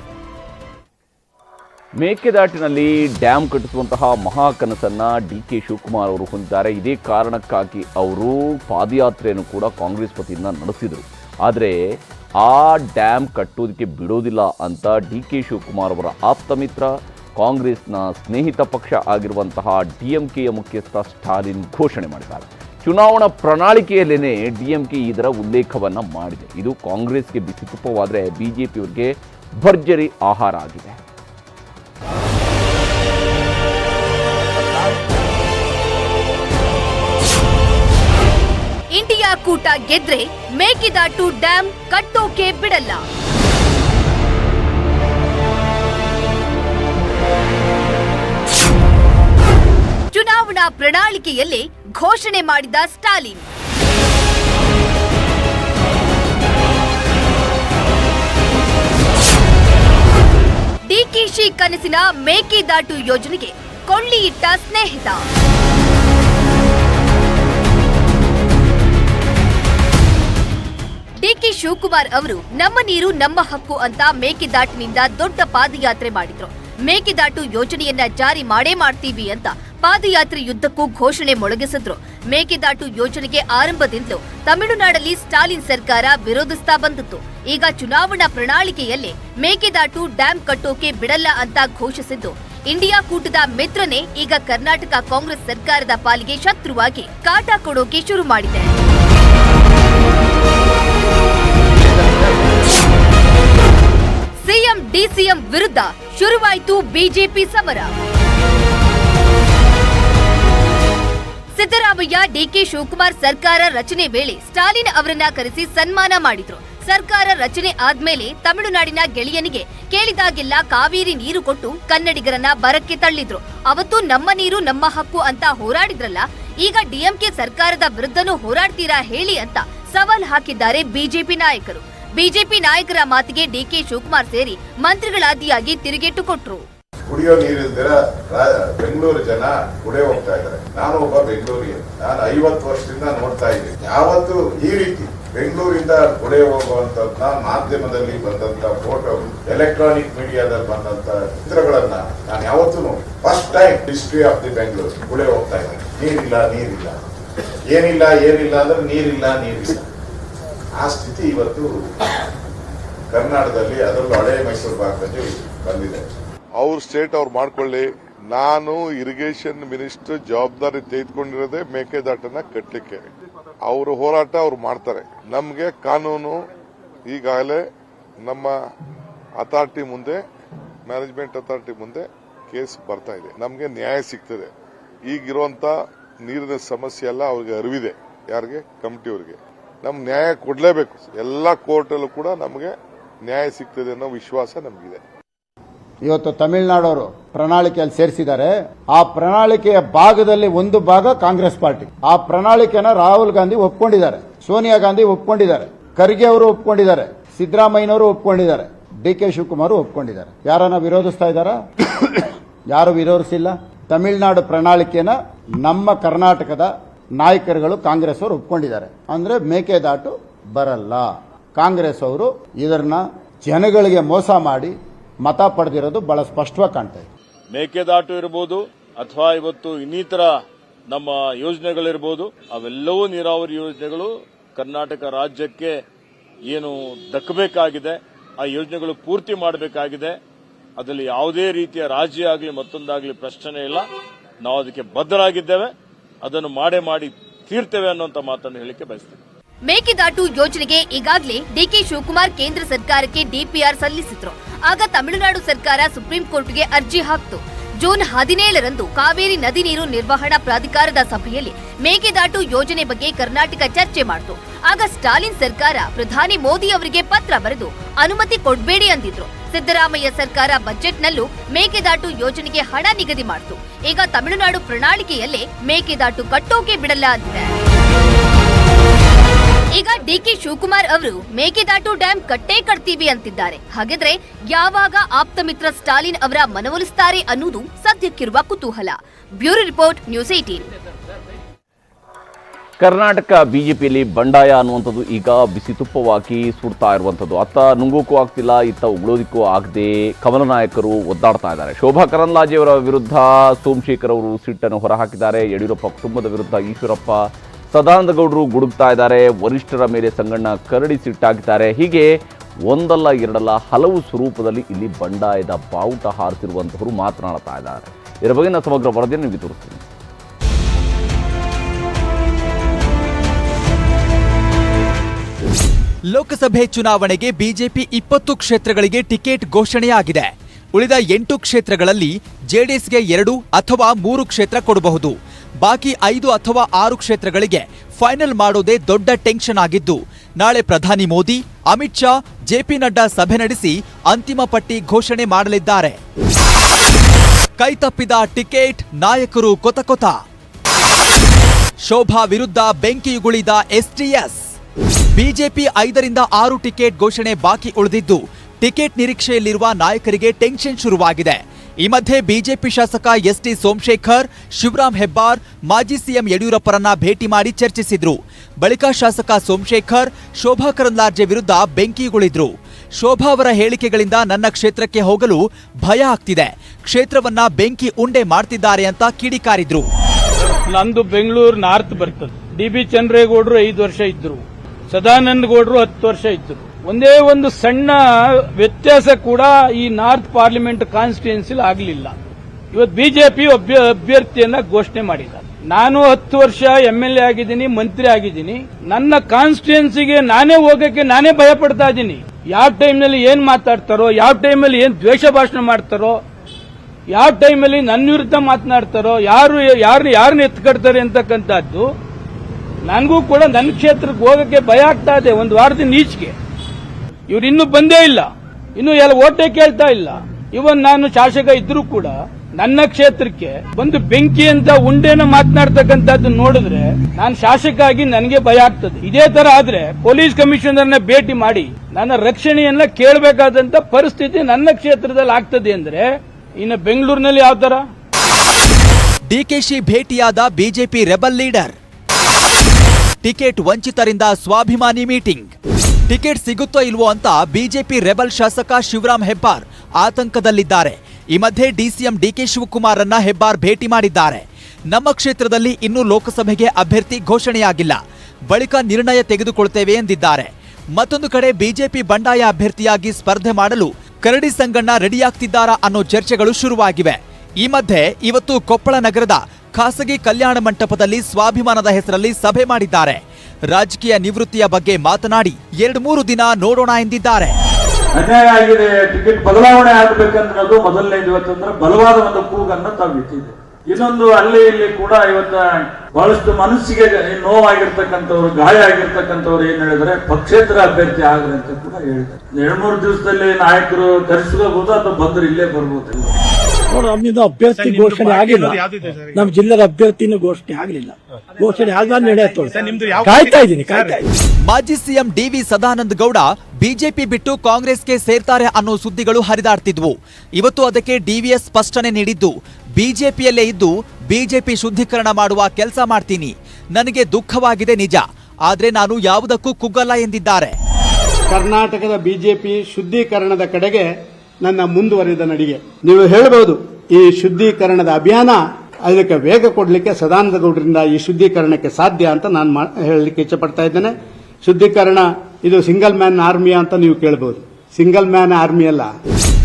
S1: ಮೇಕೆದಾಟಿನಲ್ಲಿ ಡ್ಯಾಮ್ ಕಟ್ಟಿಸುವಂತಹ ಮಹಾ ಕನಸನ್ನ ಡಿ ಕೆ ಶಿವಕುಮಾರ್ ಅವರು ಹೊಂದಿದ್ದಾರೆ. ಇದೇ ಕಾರಣಕ್ಕಾಗಿ ಅವರು ಪಾದಯಾತ್ರೆಯನ್ನು ಕೂಡ ಕಾಂಗ್ರೆಸ್ ವತಿಯಿಂದ ನಡೆಸಿದರು. ಆದರೆ ಆ ಡ್ಯಾಮ್ ಕಟ್ಟೋದಕ್ಕೆ ಬಿಡೋದಿಲ್ಲ ಅಂತ ಡಿ ಕೆ ಶಿವಕುಮಾರ್ ಅವರ ಆಪ್ತ ಮಿತ್ರ, ಕಾಂಗ್ರೆಸ್ನ ಸ್ನೇಹಿತ ಪಕ್ಷ ಆಗಿರುವಂತಹ ಡಿ ಎಂ ಕೆಯ ಮುಖ್ಯಸ್ಥ ಸ್ಟಾಲಿನ್ ಘೋಷಣೆ ಮಾಡಿದ್ದಾರೆ. ಚುನಾವಣಾ ಪ್ರಣಾಳಿಕೆಯಲ್ಲೇ ಡಿ ಎಂ ಕೆ ಇದರ ಉಲ್ಲೇಖವನ್ನು ಮಾಡಿದೆ. ಇದು ಕಾಂಗ್ರೆಸ್ಗೆ ಬಿಸಿ ತುಪ್ಪವಾದರೆ ಬಿಜೆಪಿಯವರಿಗೆ ಭರ್ಜರಿ ಆಹಾರ ಆಗಿದೆ.
S9: ಇಂಡಿಯಾ ಕೂಟ ಗೆದ್ರೆ ಮೇಕೆದಾಟು ಡ್ಯಾಂ ಕಟ್ಟೋಕೆ ಬಿಡಲ್ಲ. ಚುನಾವಣಾ ಪ್ರಣಾಳಿಕೆಯಲ್ಲಿ ಘೋಷಣೆ ಮಾಡಿದ ಸ್ಟಾಲಿನ್. ಡಿಕೆಶಿ ಕನಸಿನ ಮೇಕೆದಾಟು ಯೋಜನೆಗೆ ಕೊಳ್ಳಿ ಇಟ್ಟ ಸ್ನೇಹಿತ. ಡಿಕೆ ಶಿವಕುಮಾರ್ ಅವರು, ನಮ್ಮ ನೀರು ನಮ್ಮ ಹಕ್ಕು ಅಂತ ಮೇಕೆದಾಟಿನಿಂದ ದೊಡ್ಡ ಪಾದಯಾತ್ರೆ ಮಾಡಿದ್ರು. ಮೇಕೆದಾಟು ಯೋಜನೆಯನ್ನ ಜಾರಿ ಮಾಡೇ ಮಾಡ್ತೀವಿ ಅಂತ ಪಾದಯಾತ್ರೆ ಯುದ್ಧಕ್ಕೂ ಘೋಷಣೆ ಮೊಳಗಿಸಿದ್ರು. ಮೇಕೆದಾಟು ಯೋಜನೆಗೆ ಆರಂಭದಿಂದಲೂ ತಮಿಳುನಾಡಲ್ಲಿ ಸ್ಟಾಲಿನ್ ಸರ್ಕಾರ ವಿರೋಧಿಸ್ತಾ ಬಂದಿತ್ತು. ಈಗ ಚುನಾವಣಾ ಪ್ರಣಾಳಿಕೆಯಲ್ಲಿ ಮೇಕೆದಾಟು ಡ್ಯಾಂ ಕಟ್ಟೋಕೆ ಬಿಡಲ್ಲ ಅಂತ ಘೋಷಿಸಿದ್ದು. ಇಂಡಿಯಾ ಕೂಟದ ಮಿತ್ರನೇ ಈಗ ಕರ್ನಾಟಕ ಕಾಂಗ್ರೆಸ್ ಸರ್ಕಾರದ ಪಾಲಿಗೆ ಶತ್ರುವಾಗಿ ಕಾಟ ಕೊಡೋಕೆ ಶುರು ಮಾಡಿದೆ ಸಿಎಂ, ಡಿಸಿಎಂ ವಿರುದ್ಧ ಶುರುವಾಯಿತು ಬಿಜೆಪಿ ಸಮರ. ಸಿದ್ದರಾಮಯ್ಯ, ಡಿಕೆ ಶಿವಕುಮಾರ್ ಸರ್ಕಾರ ರಚನೆ ವೇಳೆ ಸ್ಟಾಲಿನ್ ಅವರನ್ನ ಕರೆಸಿ ಸನ್ಮಾನ ಮಾಡಿದ್ರು. ಸರ್ಕಾರ ರಚನೆ ಆದ್ಮೇಲೆ ತಮಿಳುನಾಡಿನ ಗೆಳೆಯನಿಗೆ ಕೇಳಿದಾಗೆಲ್ಲ ಕಾವೇರಿ ನೀರು ಕೊಟ್ಟು ಕನ್ನಡಿಗರನ್ನ ಬರಕ್ಕೆ ತಳ್ಳಿದ್ರು. ಅವತ್ತು ನಮ್ಮ ನೀರು ನಮ್ಮ ಹಕ್ಕು ಅಂತ ಹೋರಾಡಿದ್ರಲ್ಲ, ಈಗ ಡಿಎಂಕೆ ಸರ್ಕಾರದ ವಿರುದ್ಧನೂ ಹೋರಾಡ್ತೀರಾ ಹೇಳಿ ಅಂತ ಸವಾಲ್ ಹಾಕಿದ್ದಾರೆ ಬಿಜೆಪಿ ನಾಯಕರು. ಬಿಜೆಪಿ ನಾಯಕರ ಮಾತಿಗೆ ಡಿಕೆ ಶಿವಕುಮಾರ್ ಸೇರಿ ಮಂತ್ರಿಗಳಾದಿಯಾಗಿ ತಿರುಗೇಟು ಕೊಟ್ಟರು
S10: ಕುಡಿಯೋ ನೀರಿಲ್ದಿರ ಬೆಂಗಳೂರು ಜನ ಕುಡಿಯೋ ಹೋಗ್ತಾ ಇದ್ದಾರೆ. ನಾನು ಒಬ್ಬ ಬೆಂಗಳೂರಿಗೆ ನಾನು ಐವತ್ತು ವರ್ಷದಿಂದ ನೋಡ್ತಾ ಇದ್ದೀನಿ. ಯಾವತ್ತು ಈ ರೀತಿ ಬೆಂಗಳೂರಿಂದ ಗುಡೆ ಹೋಗುವಂತದ್ನ ಮಾಧ್ಯಮದಲ್ಲಿ ಬಂದಂತ ಫೋಟೋ, ಎಲೆಕ್ಟ್ರಾನಿಕ್ ಮೀಡಿಯಾದಲ್ಲಿ ಬಂದಂತ ಚಿತ್ರಗಳನ್ನ ನಾನು ಯಾವತ್ತೂ ನೋಡಿ. First time history of the Bengaluru ಕುಡಿಯೋ ಹೋಗ್ತಾ ಇದ್ದಾರೆ ನೀರಿಲ್ಲ ನೀರಿಲ್ಲ. ಏನಿಲ್ಲ ಏನಿಲ್ಲ ಅಂದ್ರೆ ನೀರಿಲ್ಲ ನೀರಿಲ್ಲ. ಆ ಸ್ಥಿತಿ ಇವತ್ತು ಕರ್ನಾಟಕದಲ್ಲಿ ಅದರಲ್ಲೂ ಹಳೆ ಮೈಸೂರು ಭಾಗದಲ್ಲಿ ಬಂದಿದೆ.
S5: ಅವ್ರ ಸ್ಟೇಟ್ ಅವ್ರು ಮಾಡ್ಕೊಳ್ಳಿ. ನಾನು ಇರಿಗೇಷನ್ ಮಿನಿಸ್ಟರ್ ಜವಾಬ್ದಾರಿ ತೆಗೆದುಕೊಂಡಿರೋದೇ ಮೇಕೆದಾಟನ ಕಟ್ಟಲಿಕ್ಕೆ. ಅವರು ಹೋರಾಟ ಅವ್ರು ಮಾಡ್ತಾರೆ. ನಮಗೆ ಕಾನೂನು ಈಗಾಗಲೇ ನಮ್ಮ ಅಥಾರಿಟಿ ಮುಂದೆ ಮ್ಯಾನೇಜ್ಮೆಂಟ್ ಅಥಾರಿಟಿ ಮುಂದೆ ಕೇಸ್ ಬರ್ತಾ ಇದೆ. ನಮಗೆ ನ್ಯಾಯ ಸಿಗ್ತದೆ. ಈಗಿರುವಂತ ನೀರಿನ ಸಮಸ್ಯೆ ಎಲ್ಲ ಅವ್ರಿಗೆ ಅರಿವಿದೆ. ಯಾರಿಗೆ? ಕಮಿಟಿಯವ್ರಿಗೆ ನಮ್ ನ್ಯಾಯ ಕೊಡಲೇಬೇಕು. ಎಲ್ಲ ಕೋರ್ಟಲ್ಲೂ ಕೂಡ ನಮಗೆ ನ್ಯಾಯ ಸಿಗ್ತದೆ ಅನ್ನೋ ವಿಶ್ವಾಸ ನಮಗಿದೆ.
S11: ಇವತ್ತು ತಮಿಳುನಾಡವರು ಪ್ರಣಾಳಿಕೆಯಲ್ಲಿ ಸೇರಿಸಿದ್ದಾರೆ. ಆ ಪ್ರಣಾಳಿಕೆಯ ಭಾಗದಲ್ಲಿ ಒಂದು ಭಾಗ ಕಾಂಗ್ರೆಸ್ ಪಾರ್ಟಿ. ಆ ಪ್ರಣಾಳಿಕೆನ ರಾಹುಲ್ ಗಾಂಧಿ ಒಪ್ಕೊಂಡಿದ್ದಾರೆ. ಸೋನಿಯಾ ಗಾಂಧಿ ಒಪ್ಕೊಂಡಿದ್ದಾರೆ. ಖರ್ಗೆ ಅವರು ಒಪ್ಕೊಂಡಿದ್ದಾರೆ. ಸಿದ್ದರಾಮಯ್ಯನವರು ಒಪ್ಕೊಂಡಿದ್ದಾರೆ. ಡಿ ಕೆ ಶಿವಕುಮಾರ್ ಒಪ್ಕೊಂಡಿದ್ದಾರೆ. ಯಾರನ್ನ ವಿರೋಧಿಸ್ತಾ ಇದ್ದಾರಾ? ಯಾರು ವಿರೋಧಿಸಿಲ್ಲ. ತಮಿಳುನಾಡು ಪ್ರಣಾಳಿಕೆನ ನಮ್ಮ ಕರ್ನಾಟಕದ ನಾಯಕರುಗಳು ಕಾಂಗ್ರೆಸ್ ಅವರು ಒಪ್ಕೊಂಡಿದ್ದಾರೆ. ಅಂದ್ರೆ ಮೇಕೆದಾಟು ಬರಲ್ಲ. ಕಾಂಗ್ರೆಸ್ ಅವರು ಇದನ್ನ ಜನಗಳಿಗೆ ಮೋಸ ಮಾಡಿ ಮತ ಪಡೆದಿರೋದು ಬಹಳ ಸ್ಪಷ್ಟವಾಗಿ ಕಾಣ್ತಾ ಇದೆ.
S12: ಮೇಕೆದಾಟು ಇರಬಹುದು ಅಥವಾ ಇವತ್ತು ಇನ್ನಿತರ ನಮ್ಮ ಯೋಜನೆಗಳಿರ್ಬೋದು, ಅವೆಲ್ಲವೂ ನೀರಾವರಿ ಯೋಜನೆಗಳು ಕರ್ನಾಟಕ ರಾಜ್ಯಕ್ಕೆ ಏನು ದಕ್ಕಬೇಕಾಗಿದೆ, ಆ ಯೋಜನೆಗಳು ಪೂರ್ತಿ ಮಾಡಬೇಕಾಗಿದೆ. ಅದರಲ್ಲಿ ಯಾವುದೇ ರೀತಿಯ ರಾಜಿ ಆಗಲಿ ಮತ್ತೊಂದಾಗಲಿ ಪ್ರಶ್ನೆ ಇಲ್ಲ. ನಾವು ಅದಕ್ಕೆ ಬದ್ಧರಾಗಿದ್ದೇವೆ. ಅದನ್ನು ಮಾಡೇ ಮಾಡಿ ತೀರ್ತೇವೆ ಅನ್ನುವಂತ ಮಾತನ್ನು ಹೇಳಿಕೆ ಬಯಸ್ತೇನೆ.
S9: ಮೇಕೆದಾಟು ಯೋಜನೆಗೆ ಈಗಾಗಲೇ ಡಿಕೆ ಶಿವಕುಮಾರ್ ಕೇಂದ್ರ ಸರ್ಕಾರಕ್ಕೆ ಡಿಪಿಆರ್ ಸಲ್ಲಿಸಿದ್ರು. ಆಗ ತಮಿಳುನಾಡು ಸರ್ಕಾರ ಸುಪ್ರೀಂ ಕೋರ್ಟ್ಗೆ ಅರ್ಜಿ ಹಾಕ್ತು. ಜೂನ್ ಹದಿನೇಳರಂದು ಕಾವೇರಿ ನದಿ ನೀರು ನಿರ್ವಹಣಾ ಪ್ರಾಧಿಕಾರದ ಸಭೆಯಲ್ಲಿ ಮೇಕೆದಾಟು ಯೋಜನೆ ಬಗ್ಗೆ ಕರ್ನಾಟಕ ಚರ್ಚೆ ಮಾಡಿತು. ಆಗ ಸ್ಟಾಲಿನ್ ಸರ್ಕಾರ ಪ್ರಧಾನಿ ಮೋದಿ ಅವರಿಗೆ ಪತ್ರ ಬರೆದು ಅನುಮತಿ ಕೊಡಬೇಡಿ ಅಂದಿದ್ರು. ಸಿದ್ದರಾಮಯ್ಯ ಸರ್ಕಾರ ಬಜೆಟ್ನಲ್ಲೂ ಮೇಕೆದಾಟು ಯೋಜನೆಗೆ ಹಣ ನಿಗದಿ ಮಾಡಿತು. ಈಗ ತಮಿಳುನಾಡು ಪ್ರಣಾಳಿಕೆಯಲ್ಲೇ ಮೇಕೆದಾಟು ಕಟ್ಟೋಕೆ ಬಿಡಲ್ಲ ಅಂತಿದೆ. ಈಗ ಡಿಕೆ ಶಿವಕುಮಾರ್ ಅವರು ಮೇಕೆದಾಟು ಡ್ಯಾಂ ಕಟ್ಟೇ ಕಟ್ತೀವಿ ಅಂತಿದ್ದಾರೆ. ಹಾಗಿದ್ರೆ ಯಾವಾಗ ಆಪ್ತ ಮಿತ್ರ ಸ್ಟಾಲಿನ್ ಅವರ ಮನವೊಲಿಸ್ತಾರೆ ಅನ್ನೋದು ಸದ್ಯಕ್ಕಿರುವ ಕುತೂಹಲ. Bureau report, news eighteen
S1: Karnataka ಬಿಜೆಪಿಯಲ್ಲಿ ಬಂಡಾಯ ಅನ್ನುವಂಥದ್ದು ಈಗ ಬಿಸಿ ತುಪ್ಪವಾಗಿ ಸುಡ್ತಾ ಇರುವಂಥದ್ದು. ಅತ್ತ ನುಂಗೋಕ್ಕೂ ಆಗ್ತಿಲ್ಲ, ಇತ್ತ ಉಗುಳೋದಿಕ್ಕೂ ಆಗದೆ ಕಮಲ ನಾಯಕರು ಒದ್ದಾಡ್ತಾ ಇದ್ದಾರೆ. ಶೋಭಾ ಕರಂದ್ಲಾಜೆಯವರ ವಿರುದ್ಧ ಸೋಮಶೇಖರ್ ಅವರು ಸಿಟ್ಟನ್ನು ಹೊರಹಾಕಿದ್ದಾರೆ. ಯಡಿಯೂರಪ್ಪ ಕುಟುಂಬದ ವಿರುದ್ಧ ಈಶ್ವರಪ್ಪ ಸದಾನಂದ ಗೌಡರು ಗುಡುಗ್ತಾ ಇದ್ದಾರೆ. ವರಿಷ್ಠರ ಮೇಲೆ ಸಂಗಣ್ಣ ಕರಡಿ ಸಿಟ್ಟಾಗಿದ್ದಾರೆ. ಹೀಗೆ ಒಂದಲ್ಲ ಎರಡಲ್ಲ ಹಲವು ಸ್ವರೂಪದಲ್ಲಿ ಇಲ್ಲಿ ಬಂಡಾಯದ ಬಾವುಟ ಹಾರಿಸಿರುವಂತಹವರು ಮಾತನಾಡ್ತಾ ಇದ್ದಾರೆ. ಇದರ ಬಗೆಗಿನ ಸಮಗ್ರ ವರದಿಯನ್ನು ನಿಮಗೆ ತೋರಿಸ್ತೀನಿ.
S13: ಲೋಕಸಭೆ ಚುನಾವಣೆಗೆ ಬಿಜೆಪಿ ಇಪ್ಪತ್ತು ಕ್ಷೇತ್ರಗಳಿಗೆ ಟಿಕೆಟ್ ಘೋಷಣೆಯಾಗಿದೆ. ಉಳಿದ ಎಂಟು ಕ್ಷೇತ್ರಗಳಲ್ಲಿ ಜೆಡಿಎಸ್ಗೆ ಎರಡು ಅಥವಾ ಮೂರು ಕ್ಷೇತ್ರ ಕೊಡಬಹುದು. ಬಾಕಿ ಐದು ಅಥವಾ ಆರು ಕ್ಷೇತ್ರಗಳಿಗೆ ಫೈನಲ್ ಮಾಡೋದೇ ದೊಡ್ಡ ಟೆನ್ಷನ್ ಆಗಿದ್ದು, ನಾಳೆ ಪ್ರಧಾನಿ ಮೋದಿ, ಅಮಿತ್ ಶಾ ಜೆಪಿ ನಡ್ಡಾ ಸಭೆ ನಡೆಸಿ ಅಂತಿಮ ಪಟ್ಟಿ ಘೋಷಣೆ ಮಾಡಲಿದ್ದಾರೆ. ಕೈತಪ್ಪಿದ ಟಿಕೆಟ್, ನಾಯಕರು ಕೊತ ಕೊತ. ಶೋಭಾ ವಿರುದ್ಧ ಬೆಂಕಿಯುಗುಳಿದ ಎಸ್ಟಿಎಸ್ ಬಿಜೆಪಿ ಐದರಿಂದ ಆರು ಟಿಕೆಟ್ ಘೋಷಣೆ ಬಾಕಿ ಉಳಿದಿದ್ದು, ಟಿಕೆಟ್ ನಿರೀಕ್ಷೆಯಲ್ಲಿರುವ ನಾಯಕರಿಗೆ ಟೆನ್ಷನ್ ಶುರುವಾಗಿದೆ. ಈ ಮಧ್ಯೆ ಬಿಜೆಪಿ ಶಾಸಕ ಎಸ್ ಟಿ ಸೋಮಶೇಖರ್, ಶಿವರಾಮ್ ಹೆಬ್ಬಾರ್, ಮಾಜಿ ಸಿಎಂ ಯಡಿಯೂರಪ್ಪರನ್ನ ಭೇಟಿ ಮಾಡಿ ಚರ್ಚಿಸಿದ್ರು. ಬಳಿಕ ಶಾಸಕ ಸೋಮಶೇಖರ್ ಶೋಭಾ ಕರಂದ್ಲಾರ್ಜೆ ವಿರುದ್ಧ ಬೆಂಕಿಗೊಳಿದ್ರು. ಶೋಭಾ ಅವರ ಹೇಳಿಕೆಗಳಿಂದ ನನ್ನ ಕ್ಷೇತ್ರಕ್ಕೆ ಹೋಗಲು ಭಯ ಆಗ್ತಿದೆ. ಕ್ಷೇತ್ರವನ್ನ ಬೆಂಕಿ ಉಂಡೆ ಮಾಡ್ತಿದ್ದಾರೆ ಅಂತ ಕಿಡಿಕಾರಿದ್ರು.
S14: ನಂದು ಬೆಂಗಳೂರು ನಾರ್ತ್ ಬರ್ತದೆ. ಡಿ ಬಿ ಚಂದ್ರೇಗೌಡರು ಐದು ವರ್ಷ ಇದ್ರು. ಸದಾನಂದ ಗೌಡರು ಹತ್ತು ವರ್ಷ ಇದ್ರು. ಒಂದೇ ಒಂದು ಸಣ್ಣ ವ್ಯತ್ಯಾಸ ಕೂಡ ಈ ನಾರ್ತ್ ಪಾರ್ಲಿಮೆಂಟ್ ಕಾನ್ಸ್ಟಿಟ್ಯೂನ್ಸಿಲ್ ಆಗಲಿಲ್ಲ. ಇವತ್ತು ಬಿಜೆಪಿ ಅಭ್ಯರ್ಥಿಯನ್ನ ಘೋಷಣೆ ಮಾಡಿಲ್ಲ ನಾನು ಹತ್ತು ವರ್ಷ ಎಂಎಲ್ಎ ಆಗಿದ್ದೀನಿ, ಮಂತ್ರಿ ಆಗಿದ್ದೀನಿ. ನನ್ನ ಕಾನ್ಸ್ಟಿಟ್ಯೂನ್ಸಿಗೆ ನಾನೇ ಹೋಗಕ್ಕೆ ನಾನೇ ಭಯ ಪಡ್ತಾ ಇದ್ದೀನಿ. ಯಾವ ಟೈಮ್ನಲ್ಲಿ ಏನ್ ಮಾತಾಡ್ತಾರೋ, ಯಾವ ಟೈಮಲ್ಲಿ ಏನ್ ದ್ವೇಷ ಭಾಷಣ ಮಾಡ್ತಾರೋ, ಯಾವ ಟೈಮಲ್ಲಿ ನನ್ನ ವಿರುದ್ಧ ಮಾತನಾಡ್ತಾರೋ, ಯಾರು ಯಾರು ಯಾರನ್ನ ಎತ್ಕಡ್ತಾರೆ ಅಂತಕ್ಕಂಥದ್ದು, ನನಗೂ ಕೂಡ ನನ್ನ ಕ್ಷೇತ್ರಕ್ಕೆ ಹೋಗಕ್ಕೆ ಭಯ ಆಗ್ತಾ ಇದೆ. ಒಂದು ವಾರದ ಈಚೆಗೆ ಇವ್ರು ಇನ್ನೂ ಬಂದೇ ಇಲ್ಲ. ಇನ್ನು ಎಲ್ಲ ಓಟೆ ಕೇಳ್ತಾ ಇಲ್ಲ. ಇವನ್ ನಾನು ಶಾಸಕ ಇದ್ರೂ ಕೂಡ ನನ್ನ ಕ್ಷೇತ್ರಕ್ಕೆ ಬಂದು ಬೆಂಕಿ ಅಂತ ಉಂಡೆನ ಮಾತನಾಡ್ತಕ್ಕಂಥದ್ದು ನೋಡಿದ್ರೆ ನಾನು ಶಾಸಕ ಆಗಿ ನನಗೆ ಭಯ ಆಗ್ತದೆ. ಇದೇ ತರ ಆದ್ರೆ ಪೊಲೀಸ್ ಕಮಿಷನರ್ನ ಭೇಟಿ ಮಾಡಿ ನನ್ನ ರಕ್ಷಣೆಯನ್ನ ಕೇಳಬೇಕಾದಂತ ಪರಿಸ್ಥಿತಿ ನನ್ನ ಕ್ಷೇತ್ರದಲ್ಲಿ ಆಗ್ತದೆ ಅಂದ್ರೆ ಇನ್ನು ಬೆಂಗಳೂರಿನಲ್ಲಿ ಯಾವ ತರ?
S13: ಡಿಕೆಶಿ ಭೇಟಿಯಾದ ಬಿಜೆಪಿ ರೆಬಲ್ ಲೀಡರ್. ಟಿಕೆಟ್ ವಂಚಿತರಿಂದ ಸ್ವಾಭಿಮಾನಿ ಮೀಟಿಂಗ್. ಟಿಕೆಟ್ ಸಿಗುತ್ತೋ ಇಲ್ವೋ ಅಂತ ಬಿಜೆಪಿ ರೆಬಲ್ ಶಾಸಕ ಶಿವರಾಮ್ ಹೆಬ್ಬಾರ್ ಆತಂಕದಲ್ಲಿದ್ದಾರೆ. ಈ ಮಧ್ಯೆ ಡಿಸಿಎಂ ಡಿಕೆ ಶಿವಕುಮಾರನ್ನ ಹೆಬ್ಬಾರ್ ಭೇಟಿ ಮಾಡಿದ್ದಾರೆ. ನಮ್ಮ ಕ್ಷೇತ್ರದಲ್ಲಿ ಇನ್ನೂ ಲೋಕಸಭೆಗೆ ಅಭ್ಯರ್ಥಿ ಘೋಷಣೆಯಾಗಿಲ್ಲ. ಬಳಿಕ ನಿರ್ಣಯ ತೆಗೆದುಕೊಳ್ತೇವೆ ಎಂದಿದ್ದಾರೆ. ಮತ್ತೊಂದು ಕಡೆ ಬಿಜೆಪಿ ಬಂಡಾಯ ಅಭ್ಯರ್ಥಿಯಾಗಿ ಸ್ಪರ್ಧೆ ಮಾಡಲು ಕರಡಿ ಸಂಗಣ್ಣ ರೆಡಿಯಾಗ್ತಿದ್ದಾರಾ ಅನ್ನೋ ಚರ್ಚೆಗಳು ಶುರುವಾಗಿವೆ. ಈ ಮಧ್ಯೆ ಇವತ್ತು ಕೊಪ್ಪಳ ನಗರದ ಖಾಸಗಿ ಕಲ್ಯಾಣ ಮಂಟಪದಲ್ಲಿ ಸ್ವಾಭಿಮಾನದ ಹೆಸರಲ್ಲಿ ಸಭೆ ಮಾಡಿದ್ದಾರೆ. ರಾಜಕೀಯ ನಿವೃತ್ತಿಯ ಬಗ್ಗೆ ಮಾತನಾಡಿ ಎರಡು ಮೂರು ದಿನ ನೋಡೋಣ ಎಂದಿದ್ದಾರೆ.
S15: ಅನ್ಯಾಯ ಆಗಿದೆ ಟಿಕೆಟ್ ಬದಲಾವಣೆ ಆಗಬೇಕನ್ನೋದು ಮೊದಲನೇದು ಇವತ್ತಂದ್ರೆ ಬಲವಾದ ಒಂದು ಕೂಗನ್ನ ತಾವು ಇಟ್ಟಿದೆ ಇನ್ನೊಂದು ಅಲ್ಲಿ ಇಲ್ಲಿ ಕೂಡ ಇವತ್ತ ಬಹಳಷ್ಟು ಮನಸ್ಸಿಗೆ ನೋವಾಗಿರ್ತಕ್ಕಂಥವ್ರು, ಗಾಯ ಆಗಿರ್ತಕ್ಕಂಥವ್ರು ಏನ್ ಹೇಳಿದ್ರೆ ಪಕ್ಷೇತರ ಅಭ್ಯರ್ಥಿ ಆಗ್ರಿ ಅಂತ ಕೂಡ ಹೇಳಿದ್ದಾರೆ. ಎರಡ್ ಮೂರು ದಿವಸದಲ್ಲಿ ನಾಯಕರು ಕರೆಸ್ಕೋಬಹುದು ಅಥವಾ ಬಂದ್ರೆ ಇಲ್ಲೇ ಬರ್ಬೋದು
S16: ನೋಡು ನಮ್ಮಿಂದ ಅಭ್ಯರ್ಥಿ ಘೋಷಣೆ ಆಗಿಲ್ಲ. ನಮ್ಮ ಜಿಲ್ಲೆಯ ಅಭ್ಯರ್ಥಿನೂ ಘೋಷಣೆ ಆಗಲಿಲ್ಲ ಘೋಷಣೆ ಆಗ ನಡೆಯತ್ತೋಳು ಕಾಯ್ತಾ ಇದ್ದೀನಿ ಕಾಯ್ತಾ ಇದ್ದೀನಿ.
S13: ಮಾಜಿ CM DV Sadananda Gowda BJP ಬಿಟ್ಟು ಕಾಂಗ್ರೆಸ್ಗೆ ಸೇರ್ತಾರೆ ಅನ್ನೋ ಸುದ್ದಿಗಳು ಹರಿದಾಡ್ತಿದ್ವು. ಇವತ್ತು ಅದಕ್ಕೆ ಡಿವಿಎಸ್ ಸ್ಪಷ್ಟನೆ ನೀಡಿದ್ದು ಬಿಜೆಪಿಯಲ್ಲೇ ಇದ್ದು ಬಿಜೆಪಿ ಶುದ್ಧೀಕರಣ ಮಾಡುವ ಕೆಲಸ ಮಾಡ್ತೀನಿ. ನನಗೆ ದುಃಖವಾಗಿದೆ ನಿಜ. ಆದ್ರೆ ನಾನು ಯಾವುದಕ್ಕೂ ಕುಗ್ಗಲ್ಲ ಎಂದಿದ್ದಾರೆ.
S17: ಕರ್ನಾಟಕದ ಬಿಜೆಪಿ ಶುದ್ಧೀಕರಣದ ಕಡೆಗೆ ನನ್ನ ಮುಂದುವರಿದ ನಡಿಗೆ. ನೀವು ಹೇಳಬಹುದು, ಈ ಶುದ್ಧೀಕರಣದ ಅಭಿಯಾನ ಅದಕ್ಕೆ ವೇಗ ಕೊಡಲಿಕ್ಕೆ ಸದಾನಂದ ಗೌಡರಿಂದ ಈ ಶುದ್ಧೀಕರಣಕ್ಕೆ ಸಾಧ್ಯ ಅಂತ ನಾನು ಹೇಳಲಿಕ್ಕೆ ಇಚ್ಛಪಡ್ತಾ ಇದ್ದೇನೆ. ಶುದ್ಧೀಕರಣ, ಇದು ಸಿಂಗಲ್ ಮ್ಯಾನ್ ಆರ್ಮಿ ಅಂತ ನೀವು ಕೇಳಬಹುದು. ಸಿಂಗಲ್ ಮ್ಯಾನ್ ಆರ್ಮಿ ಅಲ್ಲ.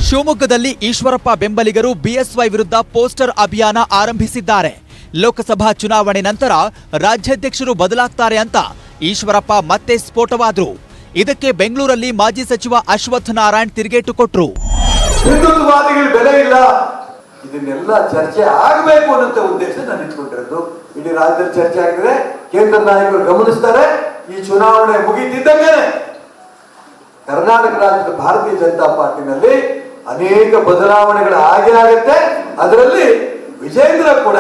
S13: ಶಿವಮೊಗ್ಗದಲ್ಲಿ ಈಶ್ವರಪ್ಪ ಬೆಂಬಲಿಗರು ಬಿಎಸ್ವೈ ವಿರುದ್ಧ ಪೋಸ್ಟರ್ ಅಭಿಯಾನ ಆರಂಭಿಸಿದ್ದಾರೆ. ಲೋಕಸಭಾ ಚುನಾವಣೆ ನಂತರ ರಾಜ್ಯಾಧ್ಯಕ್ಷರು ಬದಲಾಗ್ತಾರೆ ಅಂತ ಈಶ್ವರಪ್ಪ ಮತ್ತೆ ಸ್ಫೋಟವಾದ್ರು. ಇದಕ್ಕೆ ಬೆಂಗಳೂರಲ್ಲಿ ಮಾಜಿ ಸಚಿವ ಅಶ್ವಥ್ ನಾರಾಯಣ್ ತಿರುಗೇಟು ಕೊಟ್ರು.
S18: ಹಿಂದುತ್ವವಾದಿಗಳು ಬೆಲೆ ಇಲ್ಲ. ಇದನ್ನೆಲ್ಲ ಚರ್ಚೆ ಆಗಬೇಕು ಅನ್ನೋ ಉದ್ದೇಶ ನಾನು ಇಟ್ಕೊಂಡಿರೋದು. ಇಡೀ ರಾಜ್ಯದಲ್ಲಿ ಚರ್ಚೆ ಆಗಿದೆ. ಕೇಂದ್ರ ನಾಯಕರು ಗಮನಿಸ್ತಾರೆ. ಈ ಚುನಾವಣೆ ಮುಗಿತಿದ್ದಂಗೆ ಕರ್ನಾಟಕ ರಾಜ್ಯದ ಭಾರತೀಯ ಜನತಾ ಪಾರ್ಟಿನಲ್ಲಿ ಅನೇಕ ಬದಲಾವಣೆಗಳು ಆಗೇ ಆಗುತ್ತೆ. ಅದರಲ್ಲಿ ವಿಜೇಂದ್ರ ಕೂಡ